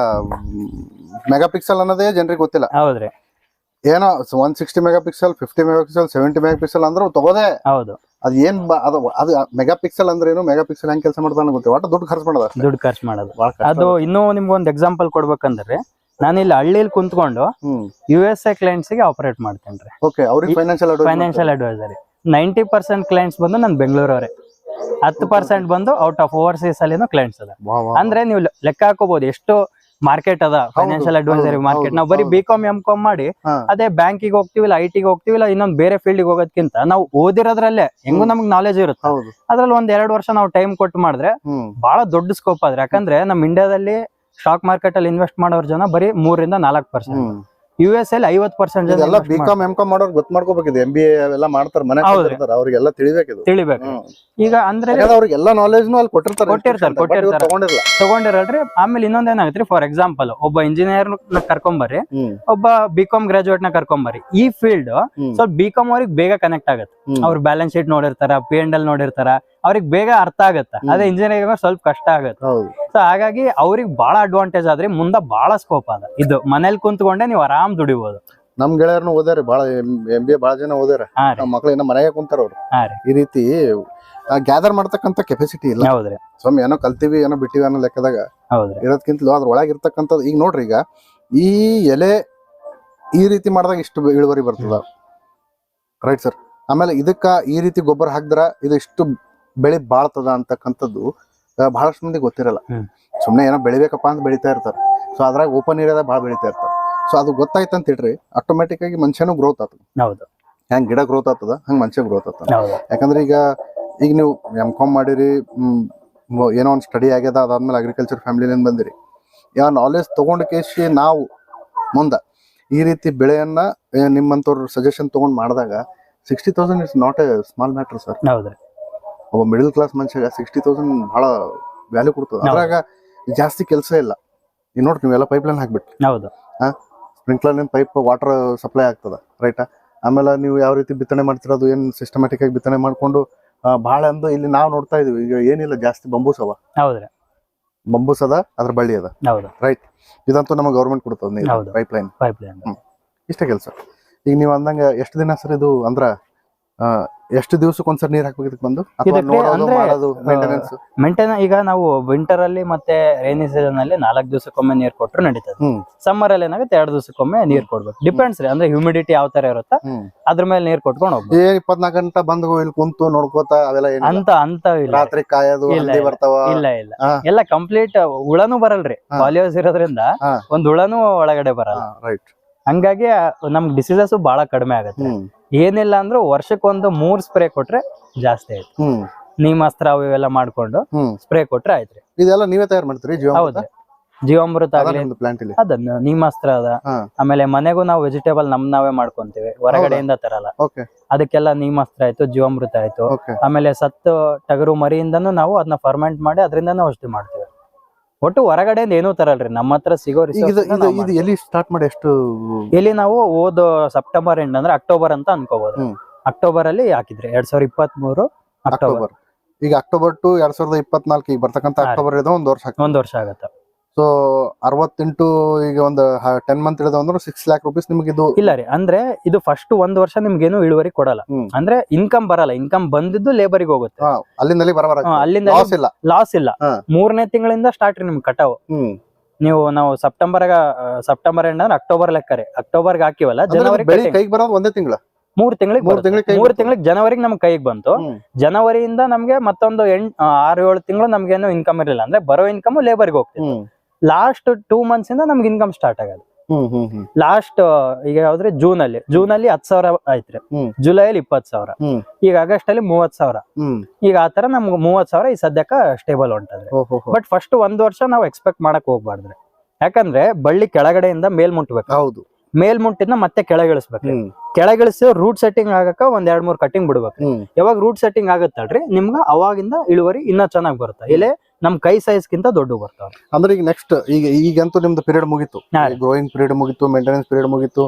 ಮೆಗಾ ಪಿಕ್ಸೆಲ್ ಅನ್ನೋದೇ ಜನರಿಗೆ ಗೊತ್ತಿಲ್ಲ. ಹೌದ್ರಿ. ಏನೋ one sixty megapixel fifty megapixel seventy megapixel ಅಂದ್ರೆ ತಗೋದೆ ಹೌದು. ಅದು ಏನ್ ಬ- ಅದು ಅದು ಮೆಗಾ ಪಿಕ್ಸೆಲ್ ಅಂದ್ರೆ ಏನು ಮೆಗಾ ಪಿಕ್ಸೆಲ್ ಹೆಂಗ್ ಕೆಲಸ ಮಾಡ್ತಾನೆ ಗೊತ್ತಿಲ್ಲ ಒಟ್ಟು ದುಡ್ಡು ಖರ್ಚು ಮಾಡೋದು ಅಷ್ಟೇ. ದುಡ್ಡು ಖರ್ಚು ಮಾಡೋದು. ಭಾಳ ಅದು ಇನ್ನೂ ನಿಮ್ಗೆ ಒಂದು ಎಕ್ಸಾಂಪಲ್ ಕೊಡ್ಬೇಕಂದ್ರೆ ನಾನು ಇಲ್ಲಿ ಹಳ್ಳಿಲಿ ಕುಂತ್ಕೊಂಡು ಹ್ಮ್. ಯು ಎಸ್ ಎ ಕ್ಲೈಂಟ್ಸ್ಗೆ ಆಪರೇಟ್ ಮಾಡ್ತೇನೆ ರೀ. ಓಕೆ ಅವ್ರಿಗೆ financial financial advisory ninety percent clients ಬಂದು ನಾನು ಬೆಂಗಳೂರವರೇ. ಹತ್ತು ಪರ್ಸೆಂಟ್ ಬಂದು ಔಟ್ ಆಫ್ ಓವರ್ಸೀಸ್ ಅಲ್ಲಿನೂ ಕ್ಲೈಂಟ್ಸ್ ಅದ ಅಂದ್ರೆ ನೀವು ಲೆ- ಲೆಕ್ಕ ಹಾಕೋಬಹುದು ಎಷ್ಟು ಮಾರ್ಕೆಟ್ ಅದ ಫೈನಾನ್ಷಿಯಲ್ ಅಡ್ವೈಸರಿ ಮಾರ್ಕೆಟ್ ನಾವು ಬರೀ. ಬಿ ಕಾಮ್ ಎಂ ಕಾಮ್ ಮಾಡಿ. ಅದೇ ಬ್ಯಾಂಕಿಗೆ ಹೋಗ್ತೀವಿ ಇಲ್ಲ ಐ ಟಿಗೆ ಹೋಗ್ತೀವಿ ಇಲ್ಲ ಇನ್ನೊಂದು ಬೇರೆ ಫೀಲ್ಡಿಗೆ ಹೋಗೋದಕ್ಕಿಂತ ನಾವು ಓದಿರೋದ್ರಲ್ಲೇ ಹೆಂಗೂ. ನಮ್ಗೆ ನಾಲೆಜ್ ಇರುತ್ತೆ ಅದ್ರಲ್ಲಿ ಒಂದ್ ಎರಡು ವರ್ಷ ನಾವು ಟೈಮ್ ಕೊಟ್ಟು ಮಾಡಿದ್ರೆ ಬಹಳ ದೊಡ್ಡ ಸ್ಕೋಪ್ ಆದ್ರೆ ಯಾಕಂದ್ರೆ ನಮ್ಮ ಇಂಡಿಯಾದಲ್ಲಿ ಸ್ಟಾಕ್ ಮಾರ್ಕೆಟ್ ಅಲ್ಲಿ ಇನ್ವೆಸ್ಟ್ ಮಾಡೋರ್ ಜನ ಬರೀ ಮೂರಿಂದ ನಾಲ್ಕು ಪರ್ಸೆಂಟ್ ಯು ಎಸ್ ಅಲ್ಲಿ ಐವತ್ percent BCom B. Com M com ಮಾಡೋರು ಗೊತ್ತು ಮಾಡ್ಕೋಬೇಕಿದೆ ಎಂ ಬಿ ಎಲ್ಲ ಮಾಡ್ತಾರೆ ಮನೆ ಅವ್ರಿಗೆಲ್ಲ ತಿಳಿಬೇಕು. ತಿಳಿಬೇಕು. ಈಗ ಅಂದ್ರೆ ಅವ್ರಿಗೆಲ್ಲ ನಾಲೆಜ್ ಅಲ್ಲಿ ಕೊಟ್ಟಿರ್ತಾರೆ. ಕೊಟ್ಟಿರ್ತಾರೆ, ಕೊಟ್ಟಿರ್ತಾರೆ. ತಗೊಂಡಿರಲ್ಲ ತಗೊಂಡಿರಲ್ರಿ. ಆಮೇಲೆ ಇನ್ನೊಂದ್ ಏನಾಗತ್ರಿ? ಫಾರ್ ಎಕ್ಸಾಂಪಲ್ ಒಬ್ಬ ಇಂಜಿನಿಯರ್ ಕರ್ಕೊಂಬರ್ರಿ. ಹ್ಮ್. ಒಬ್ಬ ಬಿ ಕಾಮ್ ಗ್ರಾಜುಯೇಟ್ನ ಕರ್ಕೊಂಬರ್ರಿ. ಈ ಫೀಲ್ಡ್. ಸ್ವಲ್ಪ ಬಿ ಕಾಮ್ ಅವ್ರಿಗೆ ಬೇಗ ಕನೆಕ್ಟ್ ಆಗುತ್ತೆ. ಅವ್ರ ಬ್ಯಾಲೆನ್ಸ್ ಶೀಟ್ ನೋಡಿರ್ತಾರ ಪಿ ಅಂಡ್ ಎಲ್ ನೋಡಿರ್ತಾರ. ಅವ್ರಿಗೆ ಬೇಗ ಅರ್ಥ ಆಗತ್ತ. ಅದೇ ಇಂಜಿನಿಯರಿಂಗ್ ಸ್ವಲ್ಪ ಕಷ್ಟ ಆಗತ್ತೆ. ಹೌದು. ಸೊ ಹಾಗಾಗಿ ಅವ್ರಿಗೆ ಬಹಳ ಅಡ್ವಾಂಟೇಜ್ ಆದ್ರೆ ಮುಂದೆ ಬಹಳ ಸ್ಕೋಪ್ ಅದ. ಇದು ಮನೇಲಿ ಕುಂತ್ಕೊಂಡೆ ನೀವು ಆರಾಮ್ ದುಡಿಬಹುದು ನಮ್ ಗೆಳೆಯರ್ನು ಓದಾರಿ ಬಾಳ ಎಂ ಬಿ ಎ ಬಾಳ ಜನ ಓದಾರ ನಮ್ಮ ಮಕ್ಳು ಇನ್ನ ಮನೆಗೆ ಕುಂತಾರ ಅವ್ರು. ಈ ರೀತಿ ಗ್ಯಾದರ್ ಮಾಡ್ತಕ್ಕಂತ ಕೆಪಾಸಿಟಿ ಇಲ್ಲ. ಹೌದ್ರಿ ಸ್ವಾಮಿ ಏನೋ ಕಲ್ತೀವಿ ಏನೋ ಬಿಟ್ಟಿವಿ ಅನ್ನೋ ಲೆಕ್ಕದಾಗ. ಇರೋದ್ಕಿಂತಲೂ ಅದ್ರ ಒಳಗೆ ಇರ್ತಕ್ಕಂಥದ್ದು ಈಗ ನೋಡ್ರಿ ಈಗ ಈ ಎಲೆ ಈ ರೀತಿ ಮಾಡಿದಾಗ ಇಷ್ಟು ಇಳುವರಿ ಬರ್ತದ. ರೈಟ್ ಸರ್ ಆಮೇಲೆ ಇದಕ್ಕ ಈ ರೀತಿ ಗೊಬ್ಬರ ಹಾಕಿದ್ರ ಇದು ಇಷ್ಟು ಬೆಳೆ ಬಾಳ್ತದ ಅಂತಕ್ಕಂಥದ್ದು ಬಹಳಷ್ಟು ಮಂದಿ ಗೊತ್ತಿರಲ್ಲ. ಸುಮ್ಮನೆ ಏನೋ ಬೆಳಿಬೇಕಪ್ಪ ಅಂತ ಬೆಳಿತಾ ಇರ್ತಾರೆ. ಸೊ ಅದ್ರಾಗ ಓಪನ್ ಏರಿಯಾದಾಗ ಭಾಳ ಬೆಳಿತಾ ಇರ್ತಾರೆ. ಸೊ ಅದು ಗೊತ್ತಾಯ್ತು ಅಂತ ಹೇಳ್ರಿ ಆಟೋಮೆಟಿಕ್ ಆಗಿ ಮನುಷ್ಯನೂ ಗ್ರೋತ್ ಆತದ ಹೌದು. ಹೆಂಗ್ ಗಿಡ ಗ್ರೋತ್ ಆಗ್ತದ ಹಂಗ ಮನುಷ್ಯ ಗ್ರೋತ್ ಆಗ್ತದ. ಯಾಕಂದ್ರೆ ಈಗ ಈಗ ನೀವು ಎಂ ಕಾಮ್ ಮಾಡಿರಿ ಏನೋ ಒಂದು ಸ್ಟಡಿ ಆಗ್ಯದ ಅದಾದ್ಮೇಲೆ ಅಗ್ರಿಕಲ್ಚರ್ ಫ್ಯಾಮಿಲಿಯಿಂದ ಬಂದಿರಿ. ಯಾವ ನಾಲೆಜ್ ತಗೊಂಡ್ ಕೇಸಿ ನಾವು ಮುಂದೆ ಈ ರೀತಿ ಬೆಳೆಯನ್ನ ನಿಮ್ಮಂತವ್ರ ಸಜೆಷನ್ ತಗೊಂಡ್ ಮಾಡಿದಾಗ sixty thousand is not a small matter sir ಹೌದ್ರಿ ಒಬ್ಬ ಮಿಡಲ್ ಕ್ಲಾಸ್ ಮನುಷ್ಯ ಸಿಕ್ಸ್ಟಿ ತೌಸಂಡ್ ಬಹಳ ವ್ಯಾಲ್ಯೂ ಕೊಡ್ತದೆ. ಅದ್ರಾಗ ಜಾಸ್ತಿ ಕೆಲಸ ಇಲ್ಲ. ಈಗ ನೋಡ್ರಿ ನೀವೆಲ್ಲ ಪೈಪ್ ಲೈನ್ ಹಾಕ್ಬಿಟ್ಟು ಹೌದು. ಸ್ಪ್ರಿಂಕ್ಲರ್ ಪೈಪ್ ವಾಟರ್ ಸಪ್ಲೈ ಆಗ್ತದ ರೈಟ್ ಆಮೇಲೆ ನೀವು ಯಾವ ರೀತಿ ಬಿತ್ತನೆ ಮಾಡ್ತೀರ ಅದು ಏನು ಸಿಸ್ಟಮ್ಯಾಟಿಕ್ ಆಗಿ ಬಿತ್ತನೆ ಮಾಡ್ಕೊಂಡು ಬಹಳ ಅಂದ್ರೆ ಇಲ್ಲಿ ನಾವು ನೋಡ್ತಾ ಇದೀವಿ. ಈಗ ಏನಿಲ್ಲ ಜಾಸ್ತಿ ಬಂಬೂಸ್ ಅವ ಹೌದ್ರಿ ಬಂಬೂಸ್ ಅದ ಅದ್ರ ಬಳ್ಳಿ ಅದ. ಹೌದು. ರೈಟ್ ಇದಂತೂ ನಮಗೆ ಗೌರ್ಮೆಂಟ್ ಕೊಡ್ತದೆ. ಪೈಪ್ ಲೈನ್ ಪೈಪ್ ಲೈನ್ ಇಷ್ಟೇ ಕೆಲಸ. ಈಗ ನೀವು ಅಂದಂಗ ಎಷ್ಟು ದಿನ ಸರ್ ಇದು ಅಂದ್ರ? ಎಷ್ಟು ದಿವಸಕ್ಕೆ ಒಂದ್ಸರಿ ನೀರ್ ಹಾಕ್ಬೇಕು ಬಂದು? ಮೇಂಟೆನೆನ್ಸ್ ಮೇಂಟೈನ್ ಈಗ ನಾವು ವಿಂಟರ್ ಅಲ್ಲಿ ಮತ್ತೆ ರೈನಿ ಸೀಸನ್ ಅಲ್ಲಿ ನಾಲ್ಕು ದಿವಸಕ್ಕೊಮ್ಮೆ ನೀರ್ ಕೊಟ್ರು ನಡೀತದೆ. ಸಮ್ಮರ್ ಅಲ್ಲಿ ಏನಾಗುತ್ತೆ ಎರಡು ದಿವಸಕ್ಕೊಮ್ಮೆ ನೀರ್ ಕೊಡ್ಬೇಕು. ಡಿಪೆಂಡ್ಸ್ ರೀ ಅಂದ್ರೆ ಹ್ಯೂಮಿಡಿಟಿ ಯಾವ ತರ ಇರುತ್ತಾ ಅದ್ರ ಮೇಲೆ ನೀರ್ ಕೊಟ್ಕೊಂಡು ಹೋಗ್ಬೇಕು. ಏನ್ ಇಪ್ಪತ್ನಾಲ್ಕು ಗಂಟೆ ಬಂದು ಇಲ್ಲಿ ಕುಂತು ನೋಡ್ಕೋತ ಅವೆಲ್ಲ ಅಂತ ಅಂತ ಇಲ್ಲ. ರಾತ್ರಿ ಕಾಯೋದು. ಬರ್ತಾವ. ಇಲ್ಲ ಇಲ್ಲ. ಎಲ್ಲ ಕಂಪ್ಲೀಟ್ ಹುಳನು ಬರಲ್ರಿ. ಪಾಲಿಯೋಸ್ ಇರೋದ್ರಿಂದ. ಒಂದ್ ಹುಳನು ಒಳಗಡೆ ಬರಲ್ಲ. ರೈಟ್ ಹಂಗಾಗಿ ನಮ್ಗೆ ಡಿಸೀಸಸ್ ಬಹಳ ಕಡಿಮೆ ಆಗುತ್ತೆ. ಏನಿಲ್ಲ ಅಂದ್ರೆ ವರ್ಷಕ್ಕೊಂದು ಮೂರ್ ಸ್ಪ್ರೇ ಕೊಟ್ರೆ ಜಾಸ್ತಿ ಆಯ್ತು. ಹ್ಮ್. ನೀಮಾಸ್ತ್ರ ಅವು ಇವೆಲ್ಲ ಮಾಡ್ಕೊಂಡು ಹ್ಮ್. ಸ್ಪ್ರೇ ಕೊಟ್ರೆ ಆಯ್ತ್ರಿ. ಇದೆಲ್ಲ ನೀವೇ ತಯಾರು ಮಾಡ್ತೀರಿ ಹೌದು. ಹೌದ್ರಿ ಜೀವಾಮೃತ ಆಗ್ಲಿ ನಿಮ್ದು ಪ್ಲಾಂಟ್ ಇಲ್ಲಿ ಅದನ್ನ ನೀಮಾಸ್ತ್ರ ಅದ. ಹಾ. ಆಮೇಲೆ ಮನೆಗೂ ನಾವು ವೆಜಿಟೇಬಲ್ ನಮ್ ನಾವೇ ಮಾಡ್ಕೊಂತೀವಿ ಹೊರಗಡೆಯಿಂದ ತರಲ್ಲ. ಓಕೆ. ಅದಕ್ಕೆಲ್ಲ ನೀಮಾಸ್ತ್ರ ಆಯ್ತು ಜೀವಾಮೃತ ಆಯ್ತು. ಓಕೆ. ಆಮೇಲೆ ಸತ್ತು ಟಗರು ಮರಿಯಿಂದನೂ ನಾವು ಅದನ್ನ ಫರ್ಮೆಂಟ್ ಮಾಡಿ ಅದರಿಂದನೂ ಔಷಧಿ ಮಾಡ್ತೀವಿ. ಒಟ್ಟು ಹೊರಗಡೆ ಏನೂ ತರಲ್ರಿ ನಮ್ಮ ಹತ್ರ ಸಿಗೋ ಈಗ ಇದು ಇದು ಇದು ಎಲ್ಲಿ ಸ್ಟಾರ್ಟ್ ಮಾಡಿ ಎಷ್ಟು ಇಲ್ಲಿ ನಾವು ಓದ್ ಸೆಪ್ಟೆಂಬರ್ ಎಂಡ್ ಅಂದ್ರೆ ಅಕ್ಟೋಬರ್ ಅಂತ ಅನ್ಕೋಬಹುದು ಅಕ್ಟೋಬರ್ ಅಲ್ಲಿ ಹಾಕಿದ್ರಿ ಎರಡ್ ಸಾವಿರದ ಇಪ್ಪತ್ತ್ ಮೂರು ಅಕ್ಟೋಬರ್ ಅಕ್ಟೋಬರ್ ಈಗ ಅಕ್ಟೋಬರ್ ಟು ಎರಡ್ ಸಾವಿರದ ಇಪ್ಪತ್ನಾಲ್ಕು ಈಗ ಬರ್ತಕ್ಕಂಥ ಅಕ್ಟೋಬರ್ ಇದು ಒಂದ್ ವರ್ಷ ಒಂದ್ ವರ್ಷ ಆಗತ್ತ. ಸೊ ಅರವತ್ತೆಂಟು ಈಗ ಒಂದು ಟೆನ್ ಮಂತ್ ಇಳಿದ ಅಂದ್ರೆ ಸಿಕ್ಸ್ ಲ್ಯಾಕ್ ರುಪೀಸ್ ನಿಮ್ಗೆ ಇದು ಇಲ್ಲ ರೀ ಅಂದ್ರೆ ಇದು ಫಸ್ಟ್ ಒಂದ್ ವರ್ಷ ನಿಮ್ಗೇನು ಇಳುವರಿ ಕೊಡಲ್ಲ. ಅಂದ್ರೆ ಇನ್ಕಮ್ ಬರಲ್ಲ ಇನ್ಕಮ್ ಬಂದಿದ್ದು ಲೇಬರಿಗೆ ಹೋಗುತ್ತೆ. ಅಲ್ಲಿಂದಲ್ಲಿ ಬರಬರ ಅಲ್ಲಿಂದ ಲಾಸ್ ಇಲ್ಲ. ಲಾಸ್ ಇಲ್ಲ. ಮೂರನೇ ತಿಂಗಳಿಂದ ಸ್ಟಾರ್ಟ್ ರೀ ನಿಮ್ ಕಟಾವ್. ನೀವು ನಾವು ಸೆಪ್ಟೆಂಬರ್ ಸೆಪ್ಟೆಂಬರ್ ಎಂಡ್ ಅಂದ್ರೆ ಅಕ್ಟೋಬರ್ ಲೆಕ್ಕ ರೀ. ಅಕ್ಟೋಬರ್ ಹಾಕಿವಲ್ಲ ಜನವರಿ ಕೈಗೆ ಬರೋದು ಒಂದೇ ತಿಂಗಳ? ಮೂರ್ ತಿಂಗಳಿಗೆ ಮೂರ್ ತಿಂಗಳಿಗೆ ಮೂರ್ ತಿಂಗಳಿಗೆ ಜನವರಿಗೆ ನಮ್ ಕೈಗೆ ಬಂತು. ಜನವರಿಯಿಂದ ನಮ್ಗೆ ಮತ್ತೊಂದು ಎಂಟ್ ಆರು ಏಳು ತಿಂಗಳು ನಮ್ಗೇನು ಇನ್ಕಮ್ ಇರಲಿಲ್ಲ. ಅಂದ್ರೆ ಬರೋ ಇನ್ಕಮ್ ಲೇಬರ್ಗೆ ಹೋಗ್ತಿತ್ತು. ಲಾಸ್ಟ್ ಟೂ ಮಂತ್ಸ್ ಇಂದ ನಮ್ಗೆ ಇನ್ಕಮ್ ಸ್ಟಾರ್ಟ್ ಆಗೋದು. ಲಾಸ್ಟ್ ಈಗ ಯಾವ್ದ್ರೆ ಜೂನ್ ಅಲ್ಲಿ ಜೂನ್ ಅಲ್ಲಿ ಹತ್ ಸಾವಿರ ಆಯ್ತ್ರಿ. ಜುಲೈ ಅಲ್ಲಿ ಇಪ್ಪತ್ ಸಾವಿರ. ಈಗ ಆಗಸ್ಟ್ ಅಲ್ಲಿ ಮೂವತ್ ಸಾವಿರ ಈಗ ಆತರ ನಮ್ಗೆ ಮೂವತ್ ಸಾವಿರ ಈ ಸದ್ಯಕ್ಕ ಸ್ಟೇಬಲ್ ಹೊಂಟದ್ರಿ ಬಟ್ ಫಸ್ಟ್ ಒಂದ್ ವರ್ಷ ನಾವು ಎಕ್ಸ್ಪೆಕ್ಟ್ ಮಾಡಕ್ ಹೋಗ್ಬಾರ್ದ್ರಿ. ಯಾಕಂದ್ರೆ ಬಳ್ಳಿ ಕೆಳಗಡೆಯಿಂದ ಮೇಲ್ ಮುಟ್ಬೇಕು ಹೌದು. ಮೇಲ್ ಮುಟ್ಟಿಂದ ಮತ್ತೆ ಕೆಳಗಿಳಿಸ್ಬೇಕು. ಕೆಳಗಿಳಿಸಿ ರೂಟ್ ಸೆಟ್ಟಿಂಗ್ ಆಗಕ ಒಂದ್ ಎರಡ್ ಮೂರ್ ಕಟಿಂಗ್ ಬಿಡ್ಬೇಕು. ಯಾವಾಗ ರೂಟ್ ಸೆಟ್ಟಿಂಗ್ ಆಗುತ್ತಲ್ರಿ ನಿಮ್ಗ ಅವಾಗಿಂದ ಇಳುವರಿ ಇನ್ನ ಚೆನ್ನಾಗ್ ಬರುತ್ತೆ. ಇಲ್ಲೇ ನಮ್ ಕೈ ಸೈಜ್ ಗಿಂತ ದೊಡ್ಡ ಬರ್ತಾವ. ಅಂದ್ರೆ ಈಗ ನೆಕ್ಸ್ಟ್ ಈಗ ಈಗಂತೂ ನಿಮ್ದು ಪೀರಿಯಡ್ ಮುಗಿತು. ಗ್ರೋಯಿಂಗ್ ಪೀರಿಯಡ್ ಮುಗಿತು ಮೇಂಟೆನೆನ್ಸ್ ಪೀರಿಯಡ್ ಮುಗಿತು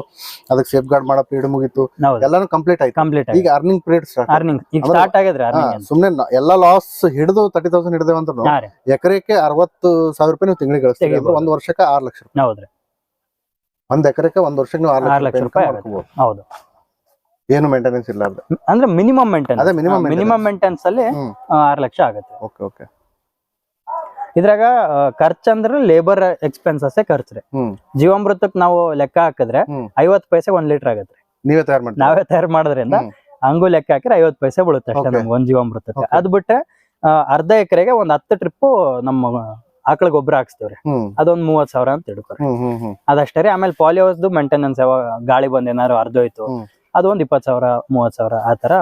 ಅದಕ್ಕೆ ಸೇಫ್ ಗಾರ್ಡ್ ಮಾಡೋ ಪೀರಿಯಡ್ ಮುಗಿತು ಎಲ್ಲಾನು ಕಂಪ್ಲೀಟ್ ಆಯ್ತು. ಕಂಪ್ಲೀಟ್ ಈಗ ಅರ್ನಿಂಗ್ ಪೀರಿಯಡ್ ಸ್ಟಾರ್ಟ್ ಅರ್ನಿಂಗ್ ಈಗ ಸ್ಟಾರ್ಟ್ ಆಗಿದ್ರೆ ಅರ್ನಿಂಗ್ ಸುಮ್ನೆ ಎಲ್ಲಾ ಲಾಸ್ ಹಿಡಿದು ತರ್ಟಿ ತೌಸಂಡ್ ಹಿಡಿದೇವ ಅಂತ ಎಕರೆಗೆ ಎಕರೆಕ್ಕೆ ಅರವತ್ತು ಸಾವಿರ ರೂಪಾಯಿ ನೀವು ತಿಂಗಳಿಗೆ ತೆಗಿಬೋದು. ಒಂದ್ ವರ್ಷಕ್ಕೆ ಆರ್ ಲಕ್ಷ ರೂಪಾಯಿ. ಹೌದ್ರಿ. ಒಂದ್ ಎಕರೆಕ್ಕೆ ಒಂದ್ ವರ್ಷಕ್ಕೆ ನೀವು ಆರ್ ಆರ್ ಲಕ್ಷ ಲಕ್ಷ ರೂಪಾಯಿ ಹೌದು. ಏನು ಮೇಂಟೆನೆನ್ಸ್ ಇಲ್ಲ ಅಂದ್ರೆ ಮಿನಿಮಮ್ ಮೇಂಟೆನ್ಸ್ ಅದೇ ಮಿನಿಮಮ್ ಮಿನಿಮಮ್ ಮೇಂಟೆನ್ಸ್ ಅಲ್ಲಿ ಆರ್ ಲಕ್ಷ ಆಗುತ್ತೆ. Okay okay. ಇದ್ರಾಗ ಖರ್ಚು ಅಂದ್ರೆ ಲೇಬರ್ ಎಕ್ಸ್ಪೆನ್ಸಸ್ ಖರ್ಚು ರೀ ಜೀವಾಮೃತಕ್ ನಾವು ಲೆಕ್ಕ ಹಾಕಿದ್ರೆ. ಐವತ್ ಪೈಸೆ ಒಂದ್ ಲೀಟರ್ ಆಗತ್ತೆ ನೀವೇ ತಯಾರು ಮಾಡಿ ನಾವೇ ತಯಾರು ಮಾಡೋದ್ರಿಂದ. ಹಂಗು ಲೆಕ್ಕ ಹಾಕಿದ್ರೆ ಐವತ್ ಪೈಸೆ ಬೀಳುತ್ತೆ ಅಷ್ಟೇ. ನಮ್ಗೆ ಒಂದ್ ಜೀವಾಮೃತಕ್ಕೆ. ಅದ್ ಬಿಟ್ರೆ ಅರ್ಧ ಎಕರೆಗೆ ಒಂದ್ ಹತ್ತು ಟ್ರಿಪ್ ನಮ್ಮ ಆಕಳ ಗೊಬ್ಬರ ಹಾಕ್ಸ್ತೇವ್ರಿ ಅದೊಂದ್ ಮೂವತ್ ಸಾವಿರ ಅಂತ ತಿಳ್ಕೊರಿ ಅದಷ್ಟೇ ರೀ ಆಮೇಲೆ ಪಾಲಿಯೋಸ್ದು ಮೇಂಟೆನೆನ್ಸ್ ಯಾವಾಗ ಗಾಳಿ ಬಂದ್ ಏನಾದ್ರು ಅರ್ಧೋಯ್ತು ಹ್ಮ್. ಅದು ಒಂದ್ ಇಪ್ಪತ್ ಸಾವಿರ ಮೂವತ್ ಸಾವಿರ ಆತರ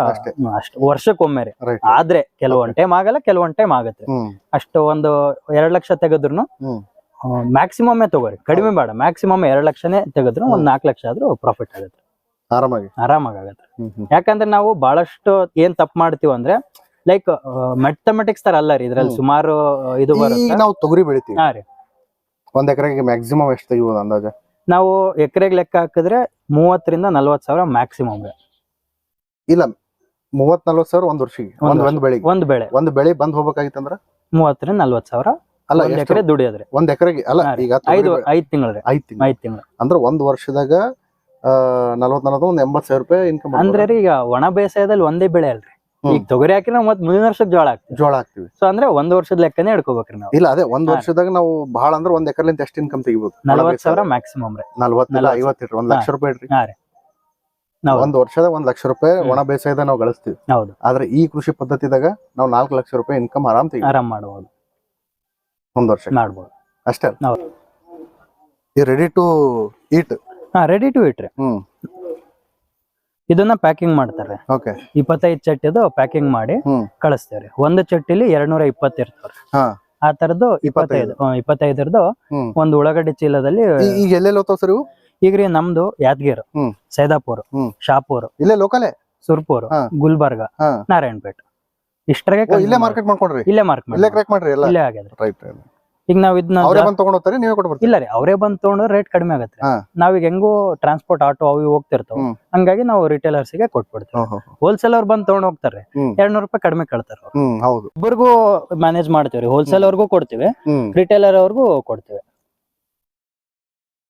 ಅಷ್ಟು. ವರ್ಷಕ್ಕೊಮ್ಮೆ ರೀ ಆದ್ರೆ ಕೆಲವೊಂದ್ ಟೈಮ್ ಆಗಲ್ಲ ಕೆಲವೊಂದ್ ಟೈಮ್ ಆಗತ್ತೆ. ಅಷ್ಟು ಒಂದು ಎರಡ್ ಲಕ್ಷ ತೆಗೆದ್ರು. ಮ್ಯಾಕ್ಸಿಮಮ್ ತಗೋರಿ. ಕಡಿಮೆ ಬೇಡ. ಮ್ಯಾಕ್ಸಿಮಮ್ ಎರಡ್ ಲಕ್ಷನೇ ತೆಗೆದ್ರು ಒಂದ್ ನಾಲ್ಕು ಲಕ್ಷ ಆದ್ರೂ ಪ್ರಾಫಿಟ್ ಆಗುತ್ತೆ. ಆರಾಮಾಗಿ. ಆರಾಮಾಗಿ ಆಗುತ್ತೆ ಹ್ಮ್ ಹ್ಮ್. ಯಾಕಂದ್ರೆ ನಾವು ಬಹಳಷ್ಟು ಏನ್ ತಪ್ಪು ಮಾಡ್ತೀವಿ ಅಂದ್ರೆ ಲೈಕ್ ಮ್ಯಾಥಮೆಟಿಕ್ಸ್ ತರ ಅಲ್ಲ ರೀ ಇದ್ರಲ್ಲಿ ಸುಮಾರು ಇದು ಬರುತ್ತೆ? ನಾವು ತೊಗರಿ ಬೆಳಿತೀವಿ. ಹಾ ರೀ. ಒಂದ್ ಎಕರೆಗೆ ಮ್ಯಾಕ್ಸಿಮಮ್ ಎಷ್ಟು ತೆಗಿಬೋದು ಅಂದಾಜ? ನಾವು ಎಕರೆಗೆ ಲೆಕ್ಕ ಹಾಕಿದ್ರೆ ಮೂವತ್ತರಿಂದ ನಲ್ವತ್ ಸಾವಿರ ಮ್ಯಾಕ್ಸಿಮಮ್ ಇಲ್ಲ ಮೂವತ್ ನಲ್ವತ್ ಸಾವಿರ ಒಂದ್ ವರ್ಷಕ್ಕೆ ಒಂದ್ ಒಂದ್ ವರ್ಷ. ಒಂದ್ ಬೆಳೆ. ಒಂದ್ ಬೆಳೆ ಬಂದ್ ಹೋಗ್ಬೇಕಾಗಿತ್ತಂದ್ರ ಮೂವತ್ತರಿಂದ ನಲ್ವತ್ ಸಾವಿರ ಅಲ್ಲ ಒಂದ್? ಎಕರೆ ದುಡಿಯೋದ್ರೆ. ಒಂದ್ ಎಕರೆಗೆ ಅಲ್ಲ ಈಗ ಐದು ಬೆಳೆ- ಐದ್ ತಿಂಗಳ ಐದ್ ತಿಂಗಳು. ಐದ್ ತಿಂಗಳು. ಅಂದ್ರೆ ಒಂದ್ ವರ್ಷದಾಗ ನಲ್ವತ್ ನಲ್ವತ್ತು ಒಂದ್ ಎಂಬತ್ ಸಾವಿರ ರೂಪಾಯಿ ಇನ್ಕಮ್ ಅಂದ್ರೆ ಈಗ ಒಣ ಬೇಸಾಯದಲ್ಲಿ ಒಂದೇ ಬೆಳೆ ಅಲ್ರಿ. ಈಗ ತೊಗರಿ ಹಾಕಿದ್ರೆ ಮತ್ತೆ ಮುಂದಿನ ವರ್ಷದ ಜೋಳ ಹಾಕ್ತಿವಿ ಜೋಳ ಹಾಕ್ತಿವಿ. ಸೊ ಅಂದ್ರೆ ಒಂದ್ ವರ್ಷದ ಲೆಕ್ಕನೇ ಹಿಡ್ಕೋಬೇಕ್ರಿ ನಾವು. ಇಲ್ಲ ಅದೇ ಒಂದ್. ವರ್ಷದಾಗ ನಾವು ಬಹಳ ಅಂದ್ರೆ ಒಂದ್ ಎಕರ್ಲಿಂದ ಎಷ್ಟು ಇನ್ಕಮ್ ತೆಗಿಬಹುದು ನಲ್ವತ್ ಸಾವಿರ ಮ್ಯಾಕ್ಸಿಮಮ್ ರೀ. ನಲ್ವತ್ ನಲವತ್ತು. ಐವತ್ ಒಂದ್ ಲಕ್ಷ ರೂಪಾಯಿ ಇಡ್ರಿ. ಹೌದು. ಒಂದ್ ವರ್ಷದ ಒಂದ್ ಲಕ್ಷ ರೂಪಾಯಿ. ಒಣ ಬೇಸಾಯದ ನಾವು ಗಳಿಸ್ತೀವಿ. ಹೌದು. ಆದ್ರೆ ಈ ಕೃಷಿ ಪದ್ಧತಿದಾಗ ನಾವು ನಾಲ್ಕು ಲಕ್ಷ ರೂಪಾಯಿ ಇನ್ಕಮ್ ಆರಾಮ್ ತೆಗಿ ಆರಾಮ್ ಮಾಡಬಹುದು ಒಂದ್ ವರ್ಷ ಮಾಡಬಹುದು ಅಷ್ಟೇ. ಈ ರೆಡಿ ಟು ಈಟ್ ಹಾ ರೆಡಿ ಟು ಇಟ್ರಿ ಇದನ್ನ ಪ್ಯಾಕಿಂಗ್ ಮಾಡ್ತಾರೆ. ಓಕೆ ಇಪ್ಪತ್ತೈದು ಚಟ್ಟಿದು ಪ್ಯಾಕಿಂಗ್ ಮಾಡಿ ಕಳಿಸ್ತಾರೆ ಕಳಿಸ್ತೇವ್ರಿ. ಒಂದು ಚಟ್ಟಿಲಿ ಎರಡ್ನೂರ ಇಪ್ಪತ್ತು ಇರ್ತಾವ್ರಿ. ಹಾ. ಆ ತರದ್ದು ಇಪ್ಪತ್ತೈದು. ಇಪ್ಪತ್ತೈದರದ್ದು ಒಂದು ಉಳ್ಳಾಗಡ್ಡಿ ಚೀಲದಲ್ಲಿ ಈಗ ಎಲ್ಲೆಲ್ಲಿ ಹೋಗ್ತಾವ ಸರ್ ಇವು? ಈಗ ರೀ ನಮ್ದು ಯಾದಗಿರ್. ಸೈದಾಪುರ್ ಶಾಪುರ್. ಇಲ್ಲೇ ಲೋಕಲೇ ಸುರ್ಪುರ್. ಗುಲ್ಬರ್ಗ. ನಾರಾಯಣಪೇಟ್. ಇಷ್ಟರಾಗೆ ಇಲ್ಲೇ ಮಾರ್ಕೆಟ್ ಮಾಡ್ಕೊಂಡ್ರಿ? ಇಲ್ಲೇ ಮಾರ್ಕೆಟ್ ಇಲ್ಲೇ ಕ್ರ್ಯಾಕ್ ಮಾಡ್ರಿ ಇಲ್ಲೇ ಆಗ್ಯದ್ರಿ ರೈಟ್ ಈಗ ನಾವ್ ಇದನ್ನ ಅವರೇ ಬಂದ್ ತಗೊಂಡ್ ಹೋಗ್ತಾರೆ ನೀವೇ ಕೊಟ್ಟು ಬರ್ತೀರಿ ಇಲ್ಲ ರೀ ಅವರೇ ಬಂದ್ ತಗೊಂಡ್ರೆ ರೇಟ್ ಕಡಿಮೆ ಆಗತ್ತೆ ಹಾ. ನಾವೀಗ ಹೆಂಗೋ ಟ್ರಾನ್ಸ್ಪೋರ್ಟ್ ಆಟೋ ಅವು ಹೋಗ್ತಿರ್ತಾವ. ಹ್ಮ್. ಹಂಗಾಗಿ ನಾವು ರಿಟೇಲರ್ಸ್ಗೆ ಕೊಟ್ಬಿಡ್ತೀವಿ. ಹೋಲ್ಸೇಲ್ ಅವ್ರು ಬಂದ್ ತಗೊಂಡ್ ಹೋಗ್ತಾರೆ. ಹ್ಮ್. ಎರಡ್ನೂರು ರೂಪಾಯಿ ಕಡಿಮೆ ಕೇಳ್ತಾರ ಅವ್ರು. ಹ್ಮ್ ಹೌದು. ಇಬ್ಬರಿಗೂ ಮ್ಯಾನೇಜ್ ಮಾಡ್ತೀವಿ ಹೋಲ್ಸೇಲ್ ಅವ್ರಿಗೂ ಕೊಡ್ತೀವಿ ಹ್ಮ್. ರಿಟೇಲರ್ ಅವ್ರಿಗೂ ಕೊಡ್ತೀವಿ.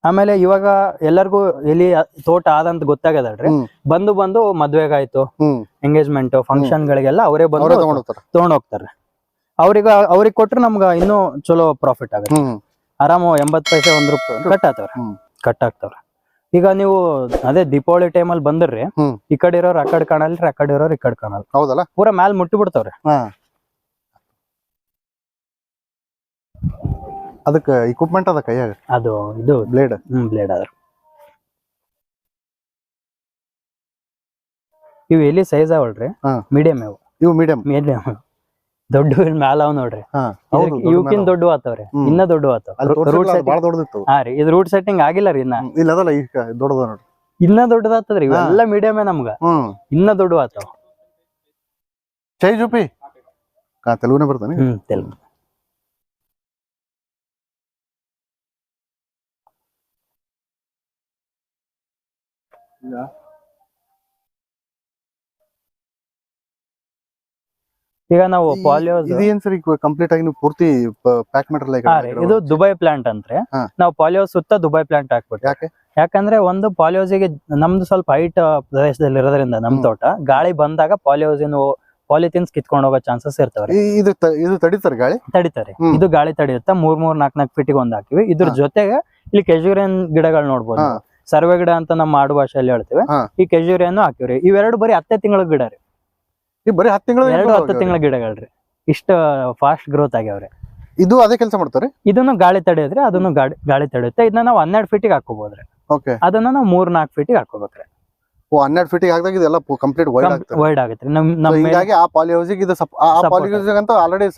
ಆಮೇಲೆ ಇವಾಗ ಎಲ್ಲರಿಗೂ ಇಲ್ಲಿ ತೋಟ ಆದಂತ ಗೊತ್ತಾಗದಲ್ರಿ ಹ್ಮ್. ಬಂದು ಬಂದು ಮದ್ವೆಗಾಯ್ತು ಹ್ಮ್. ಎಂಗೇಜ್ಮೆಂಟ್ ಫಂಕ್ಷನ್ ಗಳಿಗೆಲ್ಲ ಅವರೇ ಬಂದು ಅವರೇ ತಗೊಂಡ್ ಹೋಗ್ತಾರ. ತಗೊಂಡ್ ಹೋಗ್ತಾರೆ. ಅವ್ರಿಗೆ ಅವ್ರಿಗೆ ಕೊಟ್ರೆ ನಮ್ಗ ಇನ್ನೂ ಚಲೋ ಪ್ರಾಫಿಟ್ ಆಗುತ್ತೆ. ಆರಾಮ ಎಂಬತ್ ಪೈಸೆ ಒಂದ್ ರೂಪಾಯಿ ಕಟ್ ಆಗ್ತಾವ್ರೆ. ಕಟ್ ಆಗ್ತಾವ್ರೆ. ಈಗ ನೀವು ಅದೇ ದೀಪಾವಳಿ ಟೈಮಲ್ಲಿ ಬಂದ್ರಿ ಹ್ಮ್. ಈ ಕಡೆ ಇರೋರು ಆ ಕಡೆ ಕಾಣಲ್ರಿ ಆ ಕಡೆ ಇರೋರು ಈ ಕಡೆ ಕಾಣಲ್ಲ. ಹೌದಲ್ಲ? ಪೂರಾ ಮ್ಯಾಲ್ ಮುಟ್ಟಿ ಬಿಡ್ತಾವ್ರಿ ಹಾ. ಅದಕ್ಕ ಇಕ್ವಿಪ್ಮೆಂಟ್ ಅದ ಕೈಯಾಗ? ಅದು ಇದು ಬ್ಲೇಡ್ ಹ್ಮ್ ಬ್ಲೇಡ್ ಅದ್ರ ಇವು ಎಲ್ಲಿ ಸೈಜ್ ಅವಲ್ರಿ? ಹಾ. ಮೀಡಿಯಂ ಇವು. ಇವು ಮೀಡಿಯಂ ಮೀಡಿಯಂ ದೊಡ್ಡ ಮ್ಯಾಲ ಅವ್ ನೋಡ್ರಿ. ಇವಕ್ಕಿನ್ ದೊಡ್ಡ ಆತವ್ರಿ. ಇನ್ನ ದೊಡ್ಡ ಆತವ್. ಹಾ ರೀ ಇದು ರೂಟ್ ಸೆಟ್ಟಿಂಗ್ ಆಗಿಲ್ಲ ರೀ ಇನ್ನ. ಇಲ್ಲ ಅದಲ್ಲ ಈಗ ದೊಡ್ಡದ ನೋಡ್ರಿ. ಇನ್ನ ದೊಡ್ಡದಾತದ್ರಿ. ಇವೆಲ್ಲ ಮೀಡಿಯಮ್ ನಮ್ಗ. ಇನ್ನ ದೊಡ್ಡ ಆತವ್. ಚೈ ಜುಪಿ. ತೆಲುಗುನೇ ಬರ್ತಾನೆ? ಹ್ಮ್ ತೆಲುಗು. ಈಗ ನಾವು ಪಾಲಿಯೋ ಕಂಪ್ಲೀಟ್ ಆಗಿ ನೀವು ಪೂರ್ತಿ ಪ್ಯಾಕ್ ಮಾಡಿರಲ್ಲ ಈಗ ಇದು ದುಬೈ ಪ್ಲಾಂಟ್ ಅಂದ್ರೆ ನಾವು ಪಾಲಿಯೋ ಸುತ್ತ ದುಬೈ ಪ್ಲಾಂಟ್ ಹಾಕ್ಬಿಟ್ಟು ಯಾಕೆ? ಯಾಕಂದ್ರೆ ಒಂದು ಪಾಲಿಯೋಸಿಗೆ ನಮ್ದು ಸ್ವಲ್ಪ ಹೈಟ್ ಪ್ರದೇಶದಲ್ಲಿ ಇರೋದ್ರಿಂದ ನಮ್ ತೋಟ ಗಾಳಿ ಬಂದಾಗ ಪಾಲಿಯೋಸಿನ ಪಾಲಿಥಿನ್ಸ್ ಕಿತ್ಕೊಂಡು ಹೋಗೋ ಚಾನ್ಸಸ್ ಇರ್ತವೆ ಇದು ಇದು ತಡಿತಾರೆ ಗಾಳಿ? ತಡಿತಾರೆ ಇದು ಗಾಳಿ ತಡೆಯುತ್ತೆ. ಮೂರ್ ಮೂರ್ ನಾಲ್ಕ್ ನಾಲ್ಕು ಫೀಟಿಗೆ ಒಂದ್ ಹಾಕಿವಿ. ಇದ್ರ. ಜೊತೆಗೆ ಇಲ್ಲಿ ಕೆಜುರಿಯನ್ ಗಿಡಗಳು ನೋಡ್ಬೋದು. ಸರ್ವೆ ಗಿಡ ಅಂತ ನಮ್ಮ ಆಡು ಭಾಷೆಯಲ್ಲಿ ಹೇಳ್ತೇವೆ ಈ ಕೆಜುರಿಯನ್ನು ಹಾಕಿವ್ರಿ ಇವೆರಡು ಬರೀ ಹತ್ತೇ ತಿಂಗಳ ಗಿಡ ರೀ. ಈ ಬರೀ ಹತ್ತು ತಿಂಗಳು ಎರಡು ಹತ್ತು ತಿಂಗಳ ಗಿಡಗಳ್ರಿ. ಇಷ್ಟ ಫಾಸ್ಟ್ ಗ್ರೋತ್ ಆಗ್ಯಾವ್ರಿ. ಇದು ಅದೇ ಕೆಲಸ ಮಾಡ್ತಾರೆ? ಇದನ್ನು ಗಾಳಿ ತಡೆಯೋದ್ರಿ ಅದನ್ನು ಗಾಳಿ ಗಾಳಿ ತಡೆಯುತ್ತೆ. ಇದನ್ನ ನಾವು ಹನ್ನೆರಡು ಫೀಟಿಗೆ ಹಾಕೋಬಹುದ್ರಿ ಓಕೆ. ಅದನ್ನ ನಾವು ಮೂರ್ ನಾಲ್ಕು ಫೀಟಿಗೆ ಹಾಕೋಬೇಕ್ರಿ ಓ ಹನ್ನೆರಡು ಫೀಟಿಗೆ ಹಾಕಿದಾಗ ಇದೆಲ್ಲ ಕಂಪ್ಲೀಟ್ ವೈಡ್ ಆಗ್ತದೆ. ವೈಡ್ ಆಗುತ್ತೆ ನಮ್ ನಮ್ಮ ಹೀಗಾಗಿ ಆ ಪಾಲಿ ಹೌಸಿಗೆ ಇದು ಆ ಪಾಲಿ ಹೌಸಿಗೆ ಅಂತ ಆಲ್ರೆಡಿ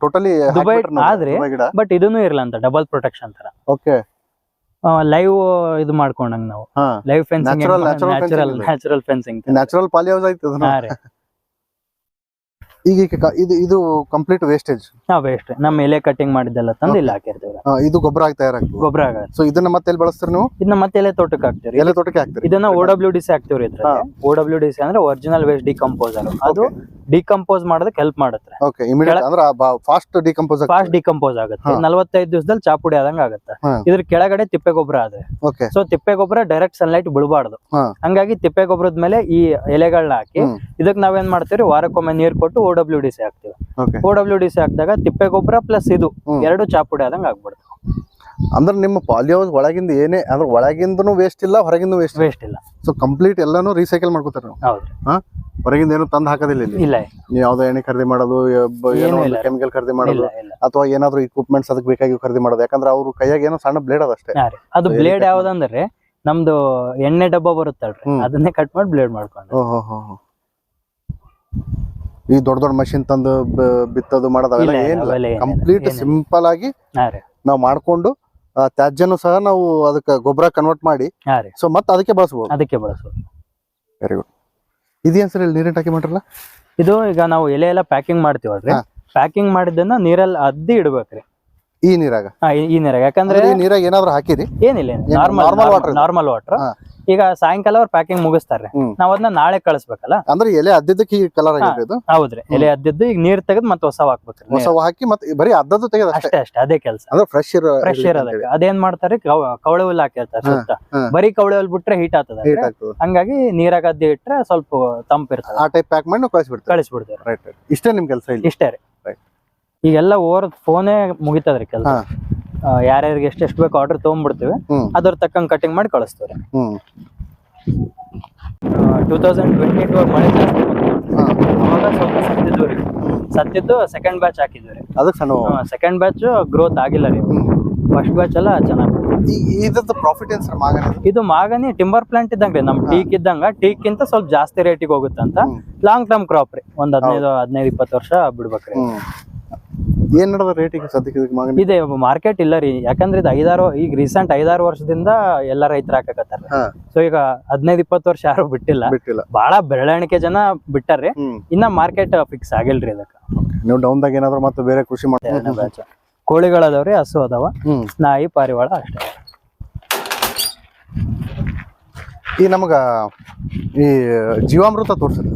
ಟೋಟಲಿ ದುಬೈ ಆದ್ರೆ- ಬಟ್ ಇದನ್ನು ಇರಲ್ಲ ಅಂತ ಡಬಲ್ ಪ್ರೊಟೆಕ್ಷನ್ ತರ. ಓಕೆ. ಲೈವ್ ಇದು ಮಾಡ್ಕೊಂಡಂಗ್ ನಾವು. Live fencing natural natural fencing natural polyhouse ಆಯ್ತು ಈಗ ಇದು ಇದು ಕಂಪ್ಲೀಟ್ ವೇಸ್ಟೇಜ್ ಹಾ ವೇಸ್ಟ್ ನಮ್ಮ ಎಲೆ ಕಟಿಂಗ್ ಮಾಡಿದ್ದೆಲ್ಲ ತಂದು ಇಲ್ಲಿ ಹಾಕಿರ್ತೀವಿ ಇದು ಗೊಬ್ಬರ ಆಗಿ ತಯಾರಾಗ್ತದೆ ಗೊಬ್ಬರ ಆಗುತ್ತೆ ಸೊ ಇದನ್ನ ಮತ್ತೆ ಎಲ್ಲಿ ಬಳಸ್ತೀರಿ ನೀವು? ಇದನ್ನ ಮತ್ತೆ ಎಲೆ ತೋಟಕ್ಕೆ ಹಾಕ್ತೀವಿ ಎಲೆ ತೋಟಕ್ಕೆ ಹಾಕ್ತೀರಿ. ಇದನ್ನ ಓ ಡಬ್ಲ್ಯೂ ಡಿ ಸಿ ಹಾಕ್ತಿವ್ರಿ ಓ ಡಬ್ಲ್ಯೂ ಡಿ ಸಿ ಅಂದ್ರೆ ಒರಿಜಿನಲ್ ವೇಸ್ಟ್ ಡಿಕಂಪೋಸರ್ ಅದು ಡಿಕಂಪೋಸ್ ಮಾಡೋದಕ್ಕೆ ಹೆಲ್ಪ್ ಮಾಡುತ್ತೆ. ಓಕೆ ಇಮಿಡಿಯೇಟ್ ಅಂದ್ರೆ ಫಾಸ್ಟ್ ಡಿಕಂಪೋಸ್ ಫಾಸ್ಟ್ ಡಿಕಂಪೋಸ್ ಆಗುತ್ತೆ. ನಲವತ್ತೈದು ದಿವಸದಲ್ಲಿ ಚಾಪುಡಿ ಆದಂಗ ಆಗುತ್ತೆ. ಇದ್ರ ಕೆಳಗಡೆ ತಿಪ್ಪೆ ಗೊಬ್ಬರ ಆದ್ರೆ. ಸೊ ತಿಪ್ಪೆ ಗೊಬ್ಬರ ಡೈರೆಕ್ಟ್ ಸನ್ಲೈಟ್ ಬಿಡಬಾರ್ದು ಹಂಗಾಗಿ ತಿಪ್ಪೆ ಗೊಬ್ಬರದ ಮೇಲೆ ಈ ಎಲೆಗಳನ್ನ ಹಾಕಿ ಇದಕ್ಕೆ ಇದಕ್ ನಾವೇನ್ ಮಾಡ್ತೀವಿ ವಾರಕ್ಕೊಮ್ಮೆ ನೀರ್ ಕೊಟ್ಟು ಓ ಡಬ್ಲ್ಯೂ ಡಿ ಸಿ ಹಾಕ್ತಿವಿ. ಓ ಡಬ್ಲ್ಯೂ ಡಿ ಸಿ ಹಾಕಿದಾಗ ತಿಪ್ಪೆ ಗೊಬ್ಬರ ಪ್ಲಸ್ ಇದು. ಎರಡು ಚಾಪುಡಿ ಆದಂಗ ಆಗ್ಬಿಡ್ತು ಅಂದ್ರೆ ನಿಮ್ಮ ಪಾಲಿ ಹೌಸ್ ಒಳಗಿಂದ ಏನೇ ಅಂದ್ರೆ ಒಳಗಿಂದನು ವೇಸ್ಟ್ ಇಲ್ಲ ಹೊರಗಿಂದ ವೇಸ್ಟ್ ವೇಸ್ಟ್ ಇಲ್ಲ. ಸೊ ಕಂಪ್ಲೀಟ್ ಎಲ್ಲಾನು ರೀಸೈಕಲ್ ಮಾಡ್ಕೋತಾರೆ ಹೌದು ಹೊರಗಿಂದ ಏನು ತಂದು ಹಾಕೋದಿಲ್ಲ ಇಲ್ಲಿ. ಇಲ್ಲ. ನೀವು ಯಾವ್ದೋ ಎಣ್ಣೆ ಖರೀದಿ ಮಾಡೋದು ಏನೋ ಏನೂ ಒಂದು ಇಲ್ಲ. ಕೆಮಿಕಲ್ ಖರೀದಿ ಮಾಡೋದು ಇಲ್ಲ ಇಲ್ಲ. ಅಥವಾ ಏನಾದ್ರು ಇಕ್ವಿಪ್ಮೆಂಟ್ಸ್ ಅದಕ್ಕೆ ಬೇಕಾಗಿ ಖರೀದಿ ಮಾಡೋದು. ಯಾಕಂದ್ರೆ ಅವ್ರ ಕೈಯಾಗ ಏನೋ ಸಣ್ಣ ಬ್ಲೇಡ್ ಅದಷ್ಟೇ ಹಾ ರೀ. ಅದು ಬ್ಲೇಡ್ cut ಯಾವ್ದಂದ್ರೆ ನಮ್ದು ಎಣ್ಣೆ ಡಬ್ಬ ಬರುತ್ತಲ್ರಿ. ಹ್ಮ್. ಅದನ್ನೇ ಕಟ್ ಮಾಡಿ ಬ್ಲೇಡ್ ಮಾಡ್ಕೊಂಡು ಓಹೋ. ಈ ದೊಡ್ಡ ದೊಡ್ಡ ಮಷಿನ್ ತಂದು ಬಿತ್ತದು ಬಿತ್ತೋದು ಮಾಡೋದು ಅವೆಲ್ಲ ಇಲ್ಲ, ಇಲ್ಲ, ಏನಿಲ್ಲ. ಅವೆಲ್ಲ ಏನಿಲ್ಲ, ಕಂಪ್ಲೀಟ್ ಏನಿಲ್ಲ. ಸಿಂಪಲ್ ಆಗಿ ಹಾ ರೀ. ನಾವು ಮಾಡ್ಕೊಂಡು ಆ, ತ್ಯಾಜ್ಯನು ಸಹ ನಾವು ಅದಕ್ಕೆ ಗೊಬ್ಬರ ಕನ್ವರ್ಟ್ ಮಾಡಿ ಹಾ ರೀ. ಸೊ ಮತ್ತೆ ಅದಕ್ಕೆ ಬಳಸಬಹುದು ಅದಕ್ಕೆ ಬಳಸಬಹುದು ವೆರಿ ಗುಡ್ ಇದೇನ್ ಸರ್ ಇಲ್ಲಿ ನೀರಿನ ಟಾಕಿ ಮಾಡ್ರಲ್ಲ? ಇದು ಈಗ ನಾವು ಎಲೆ ಎಲ್ಲ ಪ್ಯಾಕಿಂಗ್ ಮಾಡ್ತೀವಲ್ರಿ? ಪ್ಯಾಕಿಂಗ್ ಮಾಡಿದ್ದನ್ನ ನೀರಲ್ಲಿ ಅದ್ದಿ ಇಡ್ಬೇಕ್ರಿ. ಈ ನೀರಾಗ? ಹಾ, ಈ- ಈ ನೀರಾಗ. ಯಾಕಂದ್ರೆ ಈ ನೀರಾಗ ಏನಾದ್ರು ಹಾಕಿರಿ? ಏನಿಲ್ಲ ಏನು? Normal normal water. ಇದು? ನಾರ್ಮಲ್ ವಾಟರ್ ಹಾ. ಈಗ ಸಾಯಂಕಾಲ ಅವ್ರು ಪ್ಯಾಕಿಂಗ್ ಮುಗಿಸ್ತಾರೆ. ಹ್ಮ್. ನಾವ್ ಅದನ್ನ ನಾಳೆ ಕಳಿಸ್ಬೇಕಲ್ಲ? ಅಂದ್ರೆ ಎಲೆ ಅದ್ದಕ್ಕೆ ಈ ಕಲರ್ ಆಗಿರ್ಬೋದು ಇದು ಹೌದ್ರಿ. ಎಲೆ ಅದ್ದಿದ್ದು ಈಗ ನೀರ್ ತೆಗೆದು ಮತ್ತೆ ಹೊಸ ಹಾಕ್ಬೇಕ್ರಿ. ಹೊಸ ಹಾಕಿ ಮತ್ತೆ ಬರೀ ಅದ್ದದ್ದು ತೆಗೆದ ಅಷ್ಟೇ? ಅಷ್ಟೇ ಅಷ್ಟೇ ಅದೇ ಕೆಲಸ. ಅಂದ್ರೆ ಫ್ರೆಶ್ ಇರೋ ಫ್ರೆಶ್ ಇರೋದಕ್ಕೆ. ಅದೇನ್ ಮಾಡ್ತಾರೆ? ಕವ- ಕವಳೆ ಹುಲ್ಲು ಹಾಕಿರ್ತಾರೆ ಹಾ, ಸುತ್ತ. ಹಾ. ಬರೀ ಕವಳೆ ಹುಲ್ಲು ಬಿಟ್ರೆ ಹೀಟ್ ಆತದ ಹೀಟ್ ಆಗ್ತದೆ. ಹಂಗಾಗಿ ನೀರಾಗ ಅದ್ದಿ ಇಟ್ರೆ ಸ್ವಲ್ಪ ತಂಪಿರ್ತದೆ ಆ ಟೈಪ್ ಪ್ಯಾಕ್ ಮಾಡಿ ನಾವು ಕಳಿಸ್ಬಿಡ್ತೇವೆ. ಕಳಿಸ್ಬಿಡ್ತೇವೆ. ರೈಟ್ ರೈಟ್ ಇಷ್ಟೇ ನಿಮ್ ಕೆಲಸ ಇಲ್ಲಿ? ಇಷ್ಟೇ ರೀ. ಈಗೆಲ್ಲ ಓವರ್ ಫೋನೇ ಮುಗಿತದ್ರಿ ಕೆಲಸ. ಯಾರ್ಯಾರಿಗೆ ಎಷ್ಟೆಷ್ಟು ಬೇಕು ಆರ್ಡರ್ ತಗೊಂಡ್ಬಿಡ್ತೀವಿ. ಅದ್ರ ತಕ್ಕಂಗೆ ಕಟಿಂಗ್ ಮಾಡಿ ಕಳಿಸ್ತೀವಿ ಟೂ ತೌಸಂಡ್ ಟ್ವೆಂಟಿ ಟೂ ಮಳೆ ಜಾಸ್ತಿ. ಅವಾಗ ಸ್ವಲ್ಪ ಸತ್ತಿದ್ವು ರೀ. ಸತ್ತಿದ್ದು ಸೆಕೆಂಡ್ ಬ್ಯಾಚ್ ಹಾಕಿದ್ವಿ ರೀ. ಅದಕ್ಕೆ ಸಣ್ಣ ಸೆಕೆಂಡ್ ಬ್ಯಾಚ್ ಗ್ರೋತ್ ಆಗಿಲ್ಲ ರೀ. ಫಸ್ಟ್ ಬ್ಯಾಚ್ ಎಲ್ಲ ಚೆನ್ನಾಗಿ ಇದ್ರದ್ದು ಪ್ರಾಫಿಟ್ ಏನ್ ಸರ್ ಮಾಗನ ಇದು ಮಾಗನಿ ಟಿಂಬರ್ ಪ್ಲಾಂಟ್ ಇದ್ದಂಗ್ರಿ ನಮ್ ಟೀಕ್ ಇದ್ದಂಗ. ಟೀಕ್ ಗಿಂತ ಸ್ವಲ್ಪ ಜಾಸ್ತಿ ರೇಟಿಗೆ ಹೋಗುತ್ತಂತ. ಹ್ಮ್. ಲಾಂಗ್ ಟರ್ಮ್ ಕ್ರಾಪ್ ರೀ. ಒಂದ್ ಹದಿನೈದು ಹದಿನೈದು ಇಪ್ಪತ್ತು ವರ್ಷ ಬಿಡ್ಬೇಕ್ರಿ. ಹ್ಮ್. ಏನ್ ನಡೆದ ರೇಟ್ ಈಗ ಸದ್ಯಕ್ಕೆ ಇದಕ್ಕೆ ಮಾಗಣಿ ಇದೆ ಮಾರ್ಕೆಟ್ ಇಲ್ಲ ರೀ. ಯಾಕಂದ್ರೆ ಇದು ಐದಾರು ಈಗ ರೀಸೆಂಟ್ ಐದಾರು ವರ್ಷದಿಂದ ಎಲ್ಲ ರೈತರು ಹಾಕಕತ್ತಾರ. ಹಾ. ಸೊ ಈಗ ಹದಿನೈದು ಇಪ್ಪತ್ತು ವರ್ಷ ಯಾರು ಬಿಟ್ಟಿಲ್ಲ. ಬಿಟ್ಟಿಲ್ಲ. ಬಹಳ ಬೆರಳಿಕೆ ಜನ ಬಿಟ್ಟಾರ್ರಿ ಹ್ಮ್. ಇನ್ನ ಮಾರ್ಕೆಟ್ ಫಿಕ್ಸ್ ಆಗಿಲ್ರಿ ಅದಕ್ಕೆ ನೀವು ಡೌನ್ದಾಗ ಏನಾದ್ರು ಮತ್ತೆ ಬೇರೆ ಕೃಷಿ ಮಾಡ್ತೀವಿ ಕೋಳಿಗಳದಾವ್ರಿ ಹಸು ಅದಾವ. ಹ್ಮ್. ನಾಯಿ ಪಾರಿವಾಳ ಅಷ್ಟೇ. ಈ ನಮಗ ಈ ಜೀವಾಮೃತ ತೋರ್ಸಿರಿ